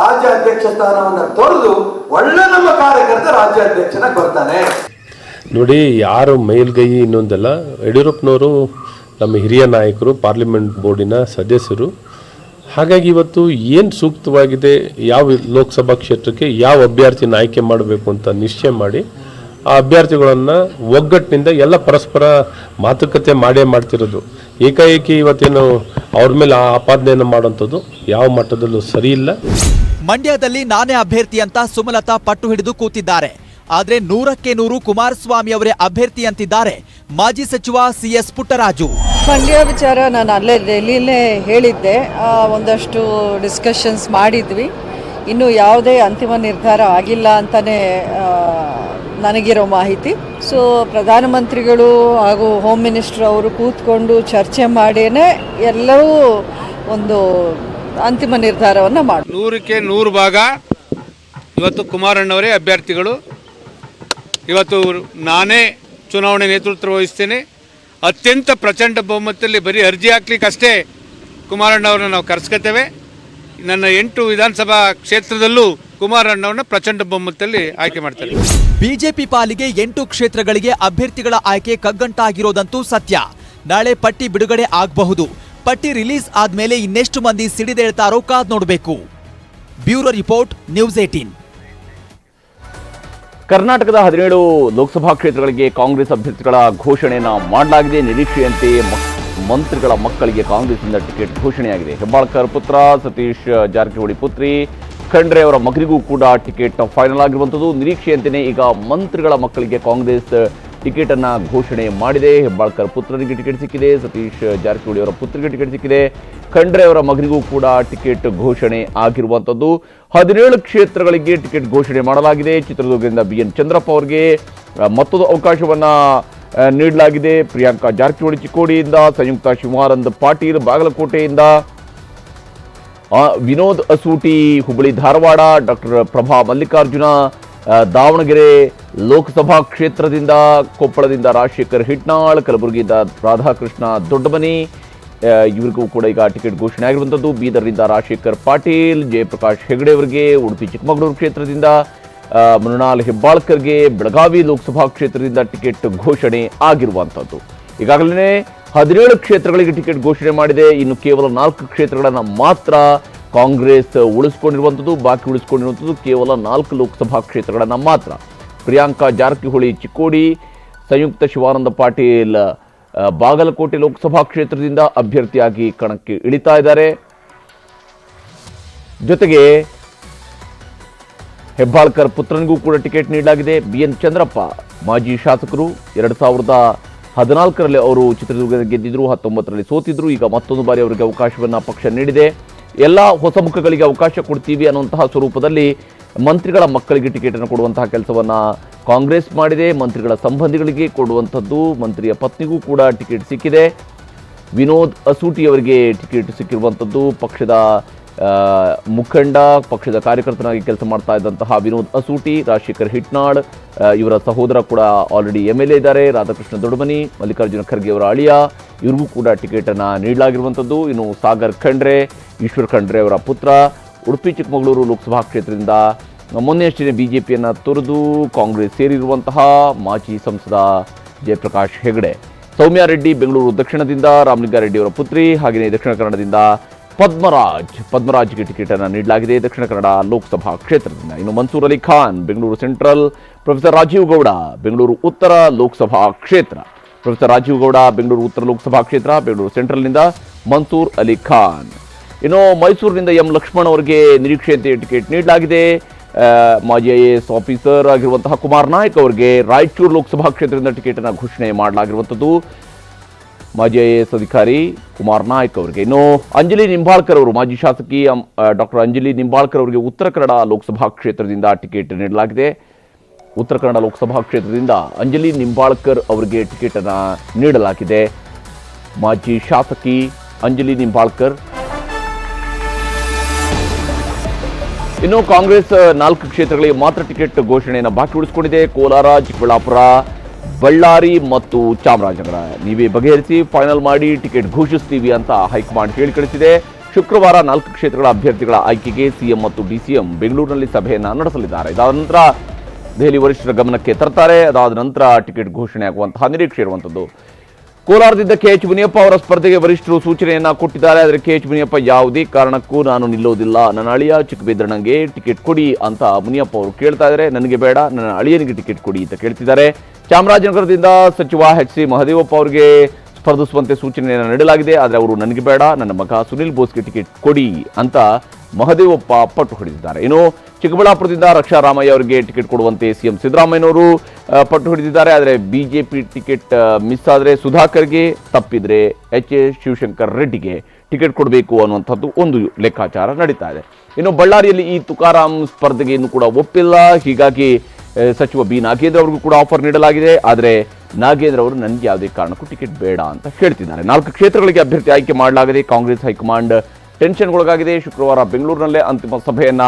S18: ರಾಜ್ಯ ಅಧ್ಯಕ್ಷ ಸ್ಥಾನವನ್ನು ತೊರೆದು ಒಳ್ಳೆ ನಮ್ಮ ಕಾರ್ಯಕರ್ತ ರಾಜ್ಯಾಧ್ಯಕ್ಷನ ಬರ್ತಾನೆ.
S19: ನೋಡಿ, ಯಾರು ಮೇಲ್ಗೈ ಇನ್ನೊಂದಲ್ಲ, ಯಡಿಯೂರಪ್ಪನವರು ನಮ್ಮ ಹಿರಿಯ ನಾಯಕರು, ಪಾರ್ಲಿಮೆಂಟ್ ಬೋರ್ಡಿನ ಸದಸ್ಯರು. ಹಾಗಾಗಿ ಇವತ್ತು ಏನು ಸೂಕ್ತವಾಗಿದೆ, ಯಾವ ಲೋಕಸಭಾ ಕ್ಷೇತ್ರಕ್ಕೆ ಯಾವ ಅಭ್ಯರ್ಥಿನ ಆಯ್ಕೆ ಮಾಡಬೇಕು ಅಂತ ನಿಶ್ಚಯ ಮಾಡಿ, ಆ ಅಭ್ಯರ್ಥಿಗಳನ್ನು ಒಗ್ಗಟ್ಟಿನಿಂದ ಎಲ್ಲ ಪರಸ್ಪರ ಮಾತುಕತೆ ಮಾಡೇ ಮಾಡ್ತಿರೋದು. ಏಕಾಏಕಿ ಇವತ್ತೇನು ಅವ್ರ ಮೇಲೆ ಆ ಆಪಾದನೆಯನ್ನು ಮಾಡೋಂಥದ್ದು ಯಾವ ಮಟ್ಟದಲ್ಲೂ ಸರಿ ಇಲ್ಲ.
S13: ಮಂಡ್ಯದಲ್ಲಿ ನಾನೇ ಅಭ್ಯರ್ಥಿ ಅಂತ ಸುಮಲತಾ ಪಟ್ಟು ಹಿಡಿದು ಕೂತಿದ್ದಾರೆ. ಆದ್ರೆ ನೂರಕ್ಕೆ ನೂರು ಕುಮಾರಸ್ವಾಮಿ ಅವರೇ ಅಭ್ಯರ್ಥಿ ಅಂತಿದ್ದಾರೆ. ಮಾಜಿ ಸಚಿವ ಸಿಎಸ್ ಪುಟ್ಟರಾಜು.
S20: ಮಂಡ್ಯ ವಿಚಾರ ನಾನು ಅಲ್ಲೇ ಡೆಲ್ಲಿಲೇ ಹೇಳಿದ್ದೆ. ಒಂದಷ್ಟು ಡಿಸ್ಕಷನ್ಸ್ ಮಾಡಿದ್ವಿ. ಇನ್ನು ಯಾವುದೇ ಅಂತಿಮ ನಿರ್ಧಾರ ಆಗಿಲ್ಲ ಅಂತಲೇ ನನಗಿರೋ ಮಾಹಿತಿ. ಸೊ ಪ್ರಧಾನಮಂತ್ರಿಗಳು ಹಾಗೂ ಹೋಮ್ ಮಿನಿಸ್ಟರ್ ಅವರು ಕೂತ್ಕೊಂಡು ಚರ್ಚೆ ಮಾಡೇನೆ ಎಲ್ಲವೂ ಒಂದು ಅಂತಿಮ ನಿರ್ಧಾರವನ್ನು ಮಾಡಿ
S21: ನೂರಕ್ಕೆ ನೂರು ಭಾಗ. ಇವತ್ತು ಕುಮಾರಣ್ಣವರೇ ಅಭ್ಯರ್ಥಿಗಳು. ಇವತ್ತು ನಾನೇ ಚುನಾವಣೆ ನೇತೃತ್ವ ವಹಿಸ್ತೇನೆ. ಅತ್ಯಂತ ಪ್ರಚಂಡ ಬಹುಮತದಲ್ಲಿ ಬರೀ ಅರ್ಜಿ ಹಾಕ್ಲಿಕ್ಕಷ್ಟೇ ಕುಮಾರಣ್ಣವ್ರನ್ನ ನಾವು ಕರೆಸ್ಕೊತೇವೆ. ನನ್ನ ಎಂಟು ವಿಧಾನಸಭಾ ಕ್ಷೇತ್ರದಲ್ಲೂ ಕುಮಾರಣ್ಣವ್ರನ್ನ ಪ್ರಚಂಡ ಬಹುಮತದಲ್ಲಿ ಆಯ್ಕೆ ಮಾಡ್ತಾರೆ.
S13: ಬಿಜೆಪಿ ಪಾಲಿಗೆ ಎಂಟು ಕ್ಷೇತ್ರಗಳಿಗೆ ಅಭ್ಯರ್ಥಿಗಳ ಆಯ್ಕೆ ಕಗ್ಗಂಟಾಗಿರೋದಂತೂ ಸತ್ಯ. ನಾಳೆ ಪಟ್ಟಿ ಬಿಡುಗಡೆ ಆಗಬಹುದು. ಪಟ್ಟಿ ರಿಲೀಸ್ ಆದ್ಮೇಲೆ ಇನ್ನೆಷ್ಟು ಮಂದಿ ಸಿಡಿದೇಳ್ತಾರೋ ಕಾದ್ ನೋಡಬೇಕು. Bureau report, news eighteen.
S1: ಕರ್ನಾಟಕದ ಹದಿನೇಳು ಲೋಕಸಭಾ ಕ್ಷೇತ್ರಗಳಿಗೆ ಕಾಂಗ್ರೆಸ್ ಅಭ್ಯರ್ಥಿಗಳ ಘೋಷಣೆಯನ್ನು ಮಾಡಲಾಗಿದೆ. ನಿರೀಕ್ಷೆಯಂತೆ ಮಂತ್ರಿಗಳ ಮಕ್ಕಳಿಗೆ ಕಾಂಗ್ರೆಸ್ನಿಂದ ಟಿಕೆಟ್ ಘೋಷಣೆಯಾಗಿದೆ. ಹೆಬ್ಬಾಳ್ಕರ್ ಪುತ್ರ ಸತೀಶ್ ಜಾರಕಿಹೊಳಿ ಪುತ್ರಿ ಖಂಡ್ರೆ ಅವರ ಮಗನಿಗೂ ಕೂಡ ಟಿಕೆಟ್ ಫೈನಲ್ ಆಗಿರುವಂಥದ್ದು. ನಿರೀಕ್ಷೆಯಂತೆಯೇ ಈಗ ಮಂತ್ರಿಗಳ ಮಕ್ಕಳಿಗೆ ಕಾಂಗ್ರೆಸ್ ಟಿಕೆಟ್ ಅನ್ನ ಘೋಷಣೆ ಮಾಡಿದೆ. ಹೆಬ್ಬಾಳ್ಕರ್ ಪುತ್ರನಿಗೆ ಟಿಕೆಟ್ ಸಿಕ್ಕಿದೆ. ಸತೀಶ್ ಜಾರಕಿಹೊಳಿ ಅವರ ಪುತ್ರಿಗೆ ಟಿಕೆಟ್ ಸಿಕ್ಕಿದೆ. ಖಂಡ್ರೆ ಅವರ ಮಗನಿಗೂ ಕೂಡ ಟಿಕೆಟ್ ಘೋಷಣೆ ಆಗಿರುವಂಥದ್ದು. ಹದಿನೇಳು ಕ್ಷೇತ್ರಗಳಿಗೆ ಟಿಕೆಟ್ ಘೋಷಣೆ ಮಾಡಲಾಗಿದೆ. ಚಿತ್ರದುರ್ಗದಿಂದ ಬಿ ಎನ್ ಚಂದ್ರಪ್ಪ ಅವರಿಗೆ ಮತ್ತೊಂದು ಅವಕಾಶವನ್ನ ನೀಡಲಾಗಿದೆ. ಪ್ರಿಯಾಂಕಾ ಜಾರಕಿಹೊಳಿ ಚಿಕ್ಕೋಡಿಯಿಂದ, ಸಂಯುಕ್ತ ಶಿವಾನಂದ್ ಪಾಟೀಲ್ ಬಾಗಲಕೋಟೆಯಿಂದ ವಿನೋದ್ ಅಸೂಟಿ ಹುಬ್ಬಳ್ಳಿ ಧಾರವಾಡ, ಡಾಕ್ಟರ್ ಪ್ರಭಾ ಮಲ್ಲಿಕಾರ್ಜುನ ದಾವಣಗೆರೆ ಲೋಕಸಭಾ ಕ್ಷೇತ್ರದಿಂದ ಕೊಪ್ಪಳದಿಂದ ರಾಜಶೇಖರ್ ಹಿಟ್ನಾಳ್, ಕಲಬುರಗಿಯಿಂದ ರಾಧಾಕೃಷ್ಣ ದೊಡ್ಡಮನಿ ಇವರಿಗೂ ಕೂಡ ಈಗ ಟಿಕೆಟ್ ಘೋಷಣೆ ಆಗಿರುವಂಥದ್ದು. ಬೀದರ್ನಿಂದ ರಾಜಶೇಖರ್ ಪಾಟೀಲ್, ಜಯಪ್ರಕಾಶ್ ಹೆಗಡೆ ಅವರಿಗೆ ಉಡುಪಿ ಚಿಕ್ಕಮಗಳೂರು ಕ್ಷೇತ್ರದಿಂದ ಮೃಣಾಲ್ ಹೆಬ್ಬಾಳ್ಕರ್ಗೆ ಬೆಳಗಾವಿ ಲೋಕಸಭಾ ಕ್ಷೇತ್ರದಿಂದ ಟಿಕೆಟ್ ಘೋಷಣೆ ಆಗಿರುವಂಥದ್ದು. ಈಗಾಗಲೇ ಹದಿನೇಳು ಕ್ಷೇತ್ರಗಳಿಗೆ ಟಿಕೆಟ್ ಘೋಷಣೆ ಮಾಡಿದೆ. ಇನ್ನು ಕೇವಲ ನಾಲ್ಕು ಕ್ಷೇತ್ರಗಳನ್ನು ಮಾತ್ರ ಕಾಂಗ್ರೆಸ್ ಉಳಿಸ್ಕೊಂಡಿರುವಂಥದ್ದು, ಬಾಕಿ ಉಳಿಸ್ಕೊಂಡಿರುವಂಥದ್ದು ಕೇವಲ ನಾಲ್ಕು ಲೋಕಸಭಾ ಕ್ಷೇತ್ರಗಳನ್ನು ಮಾತ್ರ. ಪ್ರಿಯಾಂಕಾ ಜಾರಕಿಹೊಳಿ, ಚಿಕ್ಕೋಡಿ, ಸಂಯುಕ್ತ ಶಿವಾನಂದ ಪಾಟೀಲ್ ಬಾಗಲಕೋಟೆ ಲೋಕಸಭಾ ಕ್ಷೇತ್ರದಿಂದ ಅಭ್ಯರ್ಥಿಯಾಗಿ ಕಣಕ್ಕೆ ಇಳಿತಾ ಇದ್ದಾರೆ. ಜೊತೆಗೆ ಹೆಬ್ಬಾಳ್ಕರ್ ಪುತ್ರನಿಗೂ ಕೂಡ ಟಿಕೆಟ್ ನೀಡಲಾಗಿದೆ. ಬಿ ಎನ್ ಚಂದ್ರಪ್ಪ, ಮಾಜಿ ಶಾಸಕರು ಎರಡು ಸಾವಿರದ ಹದಿನಾಲ್ಕರಲ್ಲಿ ಅವರು ಚಿತ್ರದುರ್ಗದಲ್ಲಿ ಗೆದ್ದಿದ್ರು, ಹತ್ತೊಂಬತ್ತರಲ್ಲಿ ಸೋತಿದ್ರು. ಈಗ ಮತ್ತೊಂದು ಬಾರಿ ಅವರಿಗೆ ಅವಕಾಶವನ್ನು ಪಕ್ಷ ನೀಡಿದೆ. ಎಲ್ಲ ಹೊಸ ಮುಖಗಳಿಗೆ ಅವಕಾಶ ಕೊಡ್ತೀವಿ ಅನ್ನುವಂತಹ ಸ್ವರೂಪದಲ್ಲಿ ಮಂತ್ರಿಗಳ ಮಕ್ಕಳಿಗೆ ಟಿಕೆಟನ್ನು ಕೊಡುವಂತಹ ಕೆಲಸವನ್ನು ಕಾಂಗ್ರೆಸ್ ಮಾಡಿದೆ, ಮಂತ್ರಿಗಳ ಸಂಬಂಧಿಗಳಿಗೆ ಕೊಡುವಂಥದ್ದು, ಮಂತ್ರಿಯ ಪತ್ನಿಗೂ ಕೂಡ ಟಿಕೆಟ್ ಸಿಕ್ಕಿದೆ. ವಿನೋದ್ ಅಸೂಟಿಯವರಿಗೆ ಟಿಕೆಟ್ ಸಿಕ್ಕಿರುವಂಥದ್ದು, ಪಕ್ಷದ ಮುಖಂಡ, ಪಕ್ಷದ ಕಾರ್ಯಕರ್ತನಾಗಿ ಕೆಲಸ ಮಾಡ್ತಾ ಇದ್ದಂತಹ ವಿನೋದ್ ಅಸೂಟಿ, ರಾಜಶೇಖರ್ ಹಿಟ್ನಾಳ್ ಇವರ ಸಹೋದರ ಕೂಡ ಆಲ್ರೆಡಿ ಎಂ ಎಲ್ ಎ ಇದ್ದಾರೆ. ರಾಧಾಕೃಷ್ಣ ದೊಡಮನಿ ಮಲ್ಲಿಕಾರ್ಜುನ ಖರ್ಗೆ ಅವರ ಅಳಿಯ, ಇವರಿಗೂ ಕೂಡ ಟಿಕೆಟನ್ನು ನೀಡಲಾಗಿರುವಂಥದ್ದು. ಇನ್ನು ಸಾಗರ್ ಖಂಡ್ರೆ, ಈಶ್ವರ್ ಖಂಡ್ರೆ ಅವರ ಪುತ್ರ, ಉಡುಪಿ, ಚಿಕ್ಕಮಗಳೂರು ಲೋಕಸಭಾ ಕ್ಷೇತ್ರದಿಂದ ಮೊನ್ನೆಯಷ್ಟೇ ಪಿಯನ್ನು ತೊರೆದು ಕಾಂಗ್ರೆಸ್ ಸೇರಿರುವಂತಹ ಮಾಜಿ ಸಂಸದ ಜಯಪ್ರಕಾಶ್ ಹೆಗಡೆ. ಸೌಮ್ಯಾರೆಡ್ಡಿ ಬೆಂಗಳೂರು ದಕ್ಷಿಣದಿಂದ, ರಾಮಲಿಂಗಾರೆಡ್ಡಿ ಅವರ ಪುತ್ರಿ ಹಾಗೆಯೇ ದಕ್ಷಿಣ ಕನ್ನಡದಿಂದ ಪದ್ಮರಾಜ್. ಪದ್ಮರಾಜ್ಗೆ ಟಿಕೆಟ್ ಅನ್ನು ನೀಡಲಾಗಿದೆ. ದಕ್ಷಿಣ ಕನ್ನಡ ಲೋಕಸಭಾ ಕ್ಷೇತ್ರದಿಂದ ಇನ್ನು ಮನ್ಸೂರ್ ಅಲಿ ಖಾನ್, ಬೆಂಗಳೂರು ಸೆಂಟ್ರಲ್. ಪ್ರೊಫೆಸರ್ ರಾಜೀವ್ ಗೌಡ, ಬೆಂಗಳೂರು ಉತ್ತರ ಲೋಕಸಭಾ ಕ್ಷೇತ್ರ. ಪ್ರೊಫೆಸರ್ ರಾಜೀವ್ ಗೌಡ, ಬೆಂಗಳೂರು ಉತ್ತರ ಲೋಕಸಭಾ ಕ್ಷೇತ್ರ, ಬೆಂಗಳೂರು ಸೆಂಟ್ರಲ್ನಿಂದ ಮನ್ಸೂರ್ ಅಲಿ ಖಾನ್. ಇನ್ನು ಮೈಸೂರಿನಿಂದ ಎಂ ಲಕ್ಷ್ಮಣ್ ಅವರಿಗೆ ನಿರೀಕ್ಷೆಯಂತೆ ಟಿಕೆಟ್ ನೀಡಲಾಗಿದೆ. ಮಾಜಿ ಐ ಎ ಎಸ್ ಆಫೀಸರ್ ಆಗಿರುವಂತಹ ಕುಮಾರ್ ನಾಯಕ್ ಅವರಿಗೆ ರಾಯಚೂರು ಲೋಕಸಭಾ ಕ್ಷೇತ್ರದಿಂದ ಟಿಕೆಟನ್ನು ಘೋಷಣೆ ಮಾಡಲಾಗಿರುವಂಥದ್ದು. ಮಾಜಿ ಐ ಎ ಎಸ್ ಅಧಿಕಾರಿ ಕುಮಾರ್ ನಾಯ್ಕ್ ಅವರಿಗೆ. ಇನ್ನು ಅಂಜಲಿ ನಿಂಬಾಳ್ಕರ್ ಅವರು, ಮಾಜಿ ಶಾಸಕಿ ಡಾಕ್ಟರ್ ಅಂಜಲಿ ನಿಂಬಾಳ್ಕರ್ ಅವರಿಗೆ ಉತ್ತರ ಕನ್ನಡ ಲೋಕಸಭಾ ಕ್ಷೇತ್ರದಿಂದ ಟಿಕೆಟ್ ನೀಡಲಾಗಿದೆ. ಉತ್ತರ ಕನ್ನಡ ಲೋಕಸಭಾ ಕ್ಷೇತ್ರದಿಂದ ಅಂಜಲಿ ನಿಂಬಾಳ್ಕರ್ ಅವರಿಗೆ ಟಿಕೆಟನ್ನು ನೀಡಲಾಗಿದೆ. ಮಾಜಿ ಶಾಸಕಿ ಅಂಜಲಿ ನಿಂಬಾಳ್ಕರ್. ಇನ್ನು ಕಾಂಗ್ರೆಸ್ ನಾಲ್ಕು ಕ್ಷೇತ್ರಗಳಿಗೆ ಮಾತ್ರ ಟಿಕೆಟ್ ಘೋಷಣೆಯನ್ನು ಬಾಕಿ ಉಳಿಸಿಕೊಂಡಿದೆ. ಕೋಲಾರ, ಚಿಕ್ಕಬಳ್ಳಾಪುರ ಬಳ್ಳಾರಿ ಮತ್ತು ಚಾಮರಾಜನಗರ. ನೀವೇ ಬಗೆಹರಿಸಿ, ಫೈನಲ್ ಮಾಡಿ ಟಿಕೆಟ್ ಘೋಷಿಸ್ತೀವಿ ಅಂತ ಹೈಕಮಾಂಡ್ ಹೇಳಿ ಕಳಿಸಿದೆ. ಶುಕ್ರವಾರ ನಾಲ್ಕು ಕ್ಷೇತ್ರಗಳ ಅಭ್ಯರ್ಥಿಗಳ ಆಯ್ಕೆಗೆ ಸಿಎಂ ಮತ್ತು ಡಿಸಿಎಂ ಬೆಂಗಳೂರಿನಲ್ಲಿ ಸಭೆಯನ್ನು ನಡೆಸಲಿದ್ದಾರೆ. ಇದಾದ ನಂತರ ದೆಹಲಿ ವರಿಷ್ಠರ ಗಮನಕ್ಕೆ ತರ್ತಾರೆ. ಅದಾದ ನಂತರ ಟಿಕೆಟ್ ಘೋಷಣೆ ಆಗುವಂತಹ ನಿರೀಕ್ಷೆ ಇರುವಂಥದ್ದು ಕೋಲಾರದಿಂದ ಕೆ. ಎಚ್. ಮುನಿಯಪ್ಪ ಅವರ ಸ್ಪರ್ಧೆಗೆ ವರಿಷ್ಠರು ಸೂಚನೆಯನ್ನ ಕೊಟ್ಟಿದ್ದಾರೆ. ಆದರೆ ಕೆ. ಎಚ್. ಮುನಿಯಪ್ಪ ಯಾವುದೇ ಕಾರಣಕ್ಕೂ ನಾನು ನಿಲ್ಲೋದಿಲ್ಲ, ನನ್ನ ಅಳಿಯ ಚಿಕ್ಕಬಿದ್ರಣ್ಣಂಗೆ ಟಿಕೆಟ್ ಕೊಡಿ ಅಂತ ಮುನಿಯಪ್ಪ ಅವರು ಕೇಳ್ತಾ ಇದ್ದಾರೆ. ನನಗೆ ಬೇಡ, ನನ್ನ ಅಳಿಯನಿಗೆ ಟಿಕೆಟ್ ಕೊಡಿ ಅಂತ ಕೇಳ್ತಿದ್ದಾರೆ. ಚಾಮರಾಜನಗರದಿಂದ ಸಚಿವ ಎಚ್ ಸಿ ಮಹದೇವಪ್ಪ ಅವರಿಗೆ ಸ್ಪರ್ಧಿಸುವಂತೆ ಸೂಚನೆಯನ್ನು ನೀಡಲಾಗಿದೆ. ಆದರೆ ಅವರು ನನಗೆ ಬೇಡ, ನನ್ನ ಮಗ ಸುನಿಲ್ ಬೋಸ್ಗೆ ಟಿಕೆಟ್ ಕೊಡಿ ಅಂತ ಮಹದೇವಪ್ಪ ಪಟ್ಟು ಹಿಡಿದಿದ್ದಾರೆ. ಇನ್ನು ಚಿಕ್ಕಬಳ್ಳಾಪುರದಿಂದ ರಕ್ಷಾ ರಾಮಯ್ಯ ಅವರಿಗೆ ಟಿಕೆಟ್ ಕೊಡುವಂತೆ ಸಿಎಂ ಸಿದ್ದರಾಮಯ್ಯನವರು ಪಟ್ಟು ಹಿಡಿದಿದ್ದಾರೆ. ಆದರೆ ಬಿಜೆಪಿ ಟಿಕೆಟ್ ಮಿಸ್ ಆದರೆ ಸುಧಾಕರ್ಗೆ, ತಪ್ಪಿದರೆ ಎಚ್ ಎ ಶಿವಶಂಕರ್ ರೆಡ್ಡಿಗೆ ಟಿಕೆಟ್ ಕೊಡಬೇಕು ಅನ್ನುವಂಥದ್ದು ಒಂದು ಲೆಕ್ಕಾಚಾರ ನಡೀತಾ ಇದೆ. ಇನ್ನು ಬಳ್ಳಾರಿಯಲ್ಲಿ ಈ ತುಕಾರಾಂ ಸ್ಪರ್ಧೆಗೆ ಇನ್ನೂ ಕೂಡ ಒಪ್ಪಿಲ್ಲ. ಹೀಗಾಗಿ ಸಚಿವ ಬಿ ನಾಗೇಂದ್ರ ಅವರಿಗೂ ಕೂಡ ಆಫರ್ ನೀಡಲಾಗಿದೆ. ಆದರೆ ನಾಗೇಂದ್ರ ಅವರು ನನಗೆ ಯಾವುದೇ ಕಾರಣಕ್ಕೂ ಟಿಕೆಟ್ ಬೇಡ ಅಂತ ಹೇಳ್ತಿದ್ದಾರೆ. ನಾಲ್ಕು ಕ್ಷೇತ್ರಗಳಿಗೆ ಅಭ್ಯರ್ಥಿ ಆಯ್ಕೆ ಮಾಡಲಾಗಿದೆ. ಕಾಂಗ್ರೆಸ್ ಹೈಕಮಾಂಡ್ ಟೆನ್ಷನ್ಗೊಳಗಾಗಿದೆ. ಶುಕ್ರವಾರ ಬೆಂಗಳೂರಿನಲ್ಲೇ ಅಂತಿಮ ಸಭೆಯನ್ನ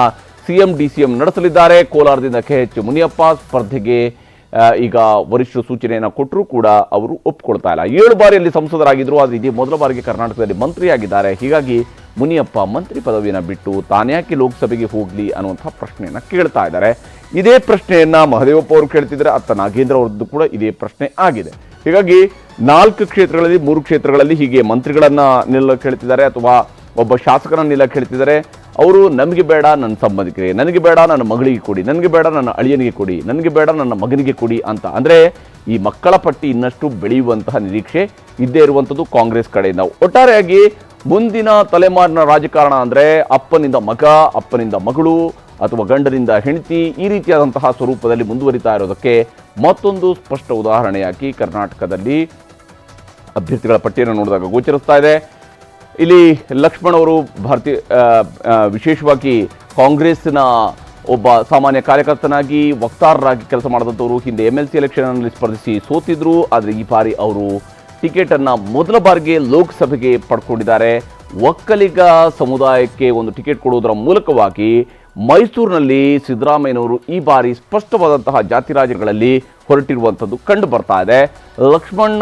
S1: ಸಿಎಂ, ಡಿಸಿಎಂ ನಡೆಸಲಿದ್ದಾರೆ. ಕೋಲಾರದಿಂದ ಕೆ ಎಚ್ ಮುನಿಯಪ್ಪ ಸ್ಪರ್ಧೆಗೆ ಈಗ ವರಿಷ್ಠ ಸೂಚನೆಯನ್ನು ಕೊಟ್ಟರೂ ಕೂಡ ಅವರು ಒಪ್ಪಿಕೊಳ್ತಾ ಇಲ್ಲ. ಏಳು ಬಾರಿಯಲ್ಲಿ ಸಂಸದರಾಗಿದ್ದರು ಆದರೆ ಇದೇ ಮೊದಲ ಬಾರಿಗೆ ಕರ್ನಾಟಕದಲ್ಲಿ ಮಂತ್ರಿಯಾಗಿದ್ದಾರೆ. ಹೀಗಾಗಿ ಮುನಿಯಪ್ಪ ಮಂತ್ರಿ ಪದವಿಯನ್ನು ಬಿಟ್ಟು ತಾನ್ಯಾಕೆ ಲೋಕಸಭೆಗೆ ಹೋಗಲಿ ಅನ್ನುವಂಥ ಪ್ರಶ್ನೆಯನ್ನು ಕೇಳ್ತಾ ಇದ್ದಾರೆ. ಇದೇ ಪ್ರಶ್ನೆಯನ್ನು ಮಹದೇವಪ್ಪ ಅವರು ಕೇಳ್ತಿದ್ದಾರೆ. ಅತ್ತ ನಾಗೇಂದ್ರ ಅವರದ್ದು ಕೂಡ ಇದೇ ಪ್ರಶ್ನೆ ಆಗಿದೆ. ಹೀಗಾಗಿ ನಾಲ್ಕು ಕ್ಷೇತ್ರಗಳಲ್ಲಿ, ಮೂರು ಕ್ಷೇತ್ರಗಳಲ್ಲಿ ಹೀಗೆ ಮಂತ್ರಿಗಳನ್ನು ನಿಲ್ಲ ಕೇಳ್ತಿದ್ದಾರೆ ಅಥವಾ ಒಬ್ಬ ಶಾಸಕರನ್ನು ನಿಲ್ಲ ಕೇಳ್ತಿದ್ದಾರೆ. ಅವರು, ನಮಗೆ ಬೇಡ ನನ್ನ ಸಂಬಂಧಿಕರಿಗೆ ನನಗೆ ಬೇಡ ನನ್ನ ಮಗಳಿಗೆ ಕೊಡಿ, ನನಗೆ ಬೇಡ ನನ್ನ ಅಳಿಯನಿಗೆ ಕೊಡಿ, ನನಗೆ ಬೇಡ ನನ್ನ ಮಗನಿಗೆ ಕೊಡಿ ಅಂತ. ಅಂದರೆ ಈ ಮಕ್ಕಳ ಪಟ್ಟಿ ಇನ್ನಷ್ಟು ಬೆಳೆಯುವಂತಹ ನಿರೀಕ್ಷೆ ಇದ್ದೇ ಇರುವಂಥದ್ದು ಕಾಂಗ್ರೆಸ್ ಕಡೆಯಿಂದ. ಒಟ್ಟಾರೆಯಾಗಿ ಮುಂದಿನ ತಲೆಮಾರಿನ ರಾಜಕಾರಣ ಅಂದರೆ ಅಪ್ಪನಿಂದ ಮಗ, ಅಪ್ಪನಿಂದ ಮಗಳು ಅಥವಾ ಗಂಡನಿಂದ ಹೆಂಡತಿ ಈ ರೀತಿಯಾದಂತಹ ಸ್ವರೂಪದಲ್ಲಿ ಮುಂದುವರಿತಾ ಇರೋದಕ್ಕೆ ಮತ್ತೊಂದು ಸ್ಪಷ್ಟ ಉದಾಹರಣೆಯಾಗಿ ಕರ್ನಾಟಕದಲ್ಲಿ ಅಭ್ಯರ್ಥಿಗಳ ಪಟ್ಟಿಯನ್ನು ನೋಡಿದಾಗ ಗೋಚರಿಸ್ತಾ ಇದೆ. ಇಲ್ಲಿ ಲಕ್ಷ್ಮಣ್ ಅವರು ಭಾರತೀಯ ವಿಶೇಷವಾಗಿ ಕಾಂಗ್ರೆಸ್ನ ಒಬ್ಬ ಸಾಮಾನ್ಯ ಕಾರ್ಯಕರ್ತನಾಗಿ ವಕ್ತಾರರಾಗಿ ಕೆಲಸ ಮಾಡಿದಂಥವರು ಹಿಂದೆ ಎಂ ಎಲ್ ಸಿ ಎಲೆಕ್ಷನ್ನಲ್ಲಿ ಸ್ಪರ್ಧಿಸಿ ಸೋತಿದ್ರು, ಆದರೆ ಈ ಬಾರಿ ಅವರು ಟಿಕೆಟನ್ನು ಮೊದಲ ಬಾರಿಗೆ ಲೋಕಸಭೆಗೆ ಪಡ್ಕೊಂಡಿದ್ದಾರೆ. ಒಕ್ಕಲಿಗ ಸಮುದಾಯಕ್ಕೆ ಒಂದು ಟಿಕೆಟ್ ಕೊಡುವುದರ ಮೂಲಕವಾಗಿ ಮೈಸೂರಿನಲ್ಲಿ ಸಿದ್ದರಾಮಯ್ಯನವರು ಈ ಬಾರಿ ಸ್ಪಷ್ಟವಾದಂತಹ ಜಾತಿ ರಾಜ್ಯಗಳಲ್ಲಿ ಹೊರಟಿರುವಂಥದ್ದು ಕಂಡು ಬರ್ತಾ ಇದೆ. ಲಕ್ಷ್ಮಣ್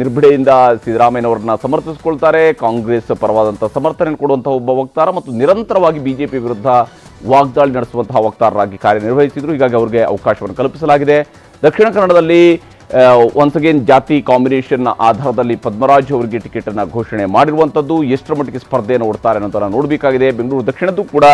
S1: ನಿರ್ಭಡೆಯಿಂದ ನಿರ್ಭಿಡೆಯಿಂದ ಸಿದ್ದರಾಮಯ್ಯನವರನ್ನ ಸಮರ್ಥಿಸಿಕೊಳ್ತಾರೆ. ಕಾಂಗ್ರೆಸ್ ಪರವಾದಂಥ ಸಮರ್ಥನೆ ಕೊಡುವಂತಹ ಒಬ್ಬ ವಕ್ತಾರ ಮತ್ತು ನಿರಂತರವಾಗಿ ಬಿಜೆಪಿ ವಿರುದ್ಧ ವಾಗ್ದಾಳಿ ನಡೆಸುವಂತಹ ವಕ್ತಾರರಾಗಿ ಕಾರ್ಯನಿರ್ವಹಿಸಿದ್ರು. ಹೀಗಾಗಿ ಅವರಿಗೆ ಅವಕಾಶವನ್ನು ಕಲ್ಪಿಸಲಾಗಿದೆ. ದಕ್ಷಿಣ ಕನ್ನಡದಲ್ಲಿ ಒನ್ಸ್ ಅಗೇನ್ ಜಾತಿ ಕಾಂಬಿನೇಷನ್ ಆಧಾರದಲ್ಲಿ ಪದ್ಮರಾಜ್ ಅವರಿಗೆ ಟಿಕೆಟ್ ಅನ್ನ ಘೋಷಣೆ ಮಾಡಿರುವಂಥದ್ದು ಎಷ್ಟರ ಮಟ್ಟಿಗೆ ಸ್ಪರ್ಧೆಯನ್ನು ನೋಡ್ತಾರೆ ಅನ್ನೋದನ್ನ ನೋಡಬೇಕಾಗಿದೆ. ಬೆಂಗಳೂರು ದಕ್ಷಿಣದ್ದು ಕೂಡ